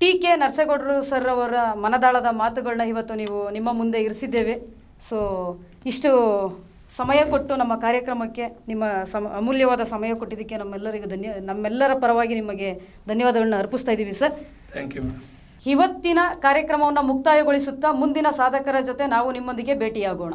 B: ಟಿ ಕೆ ನರಸೇಗೌಡರು ಸರ್ ಅವರ ಮನದಾಳದ ಮಾತುಗಳನ್ನ ಇವತ್ತು ನೀವು ನಿಮ್ಮ ಮುಂದೆ ಇರಿಸಿದ್ದೇವೆ. ಸೊ ಇಷ್ಟು ಸಮಯ ಕೊಟ್ಟು ನಮ್ಮ ಕಾರ್ಯಕ್ರಮಕ್ಕೆ ನಿಮ್ಮ ಸಮ ಅಮೂಲ್ಯವಾದ ಸಮಯ ಕೊಟ್ಟಿದ್ದಕ್ಕೆ ನಮ್ಮೆಲ್ಲರಿಗೂ ಧನ್ಯ ನಮ್ಮೆಲ್ಲರ ಪರವಾಗಿ ನಿಮಗೆ ಧನ್ಯವಾದಗಳನ್ನ ಅರ್ಪಿಸ್ತಾ ಇದ್ದೀವಿ ಸರ್.
C: ಥ್ಯಾಂಕ್ ಯು
B: ಇವತ್ತಿನ ಕಾರ್ಯಕ್ರಮವನ್ನು ಮುಕ್ತಾಯಗೊಳಿಸುತ್ತಾ ಮುಂದಿನ ಸಾಧಕರ ಜೊತೆ ನಾವು ನಿಮ್ಮೊಂದಿಗೆ ಭೇಟಿಯಾಗೋಣ.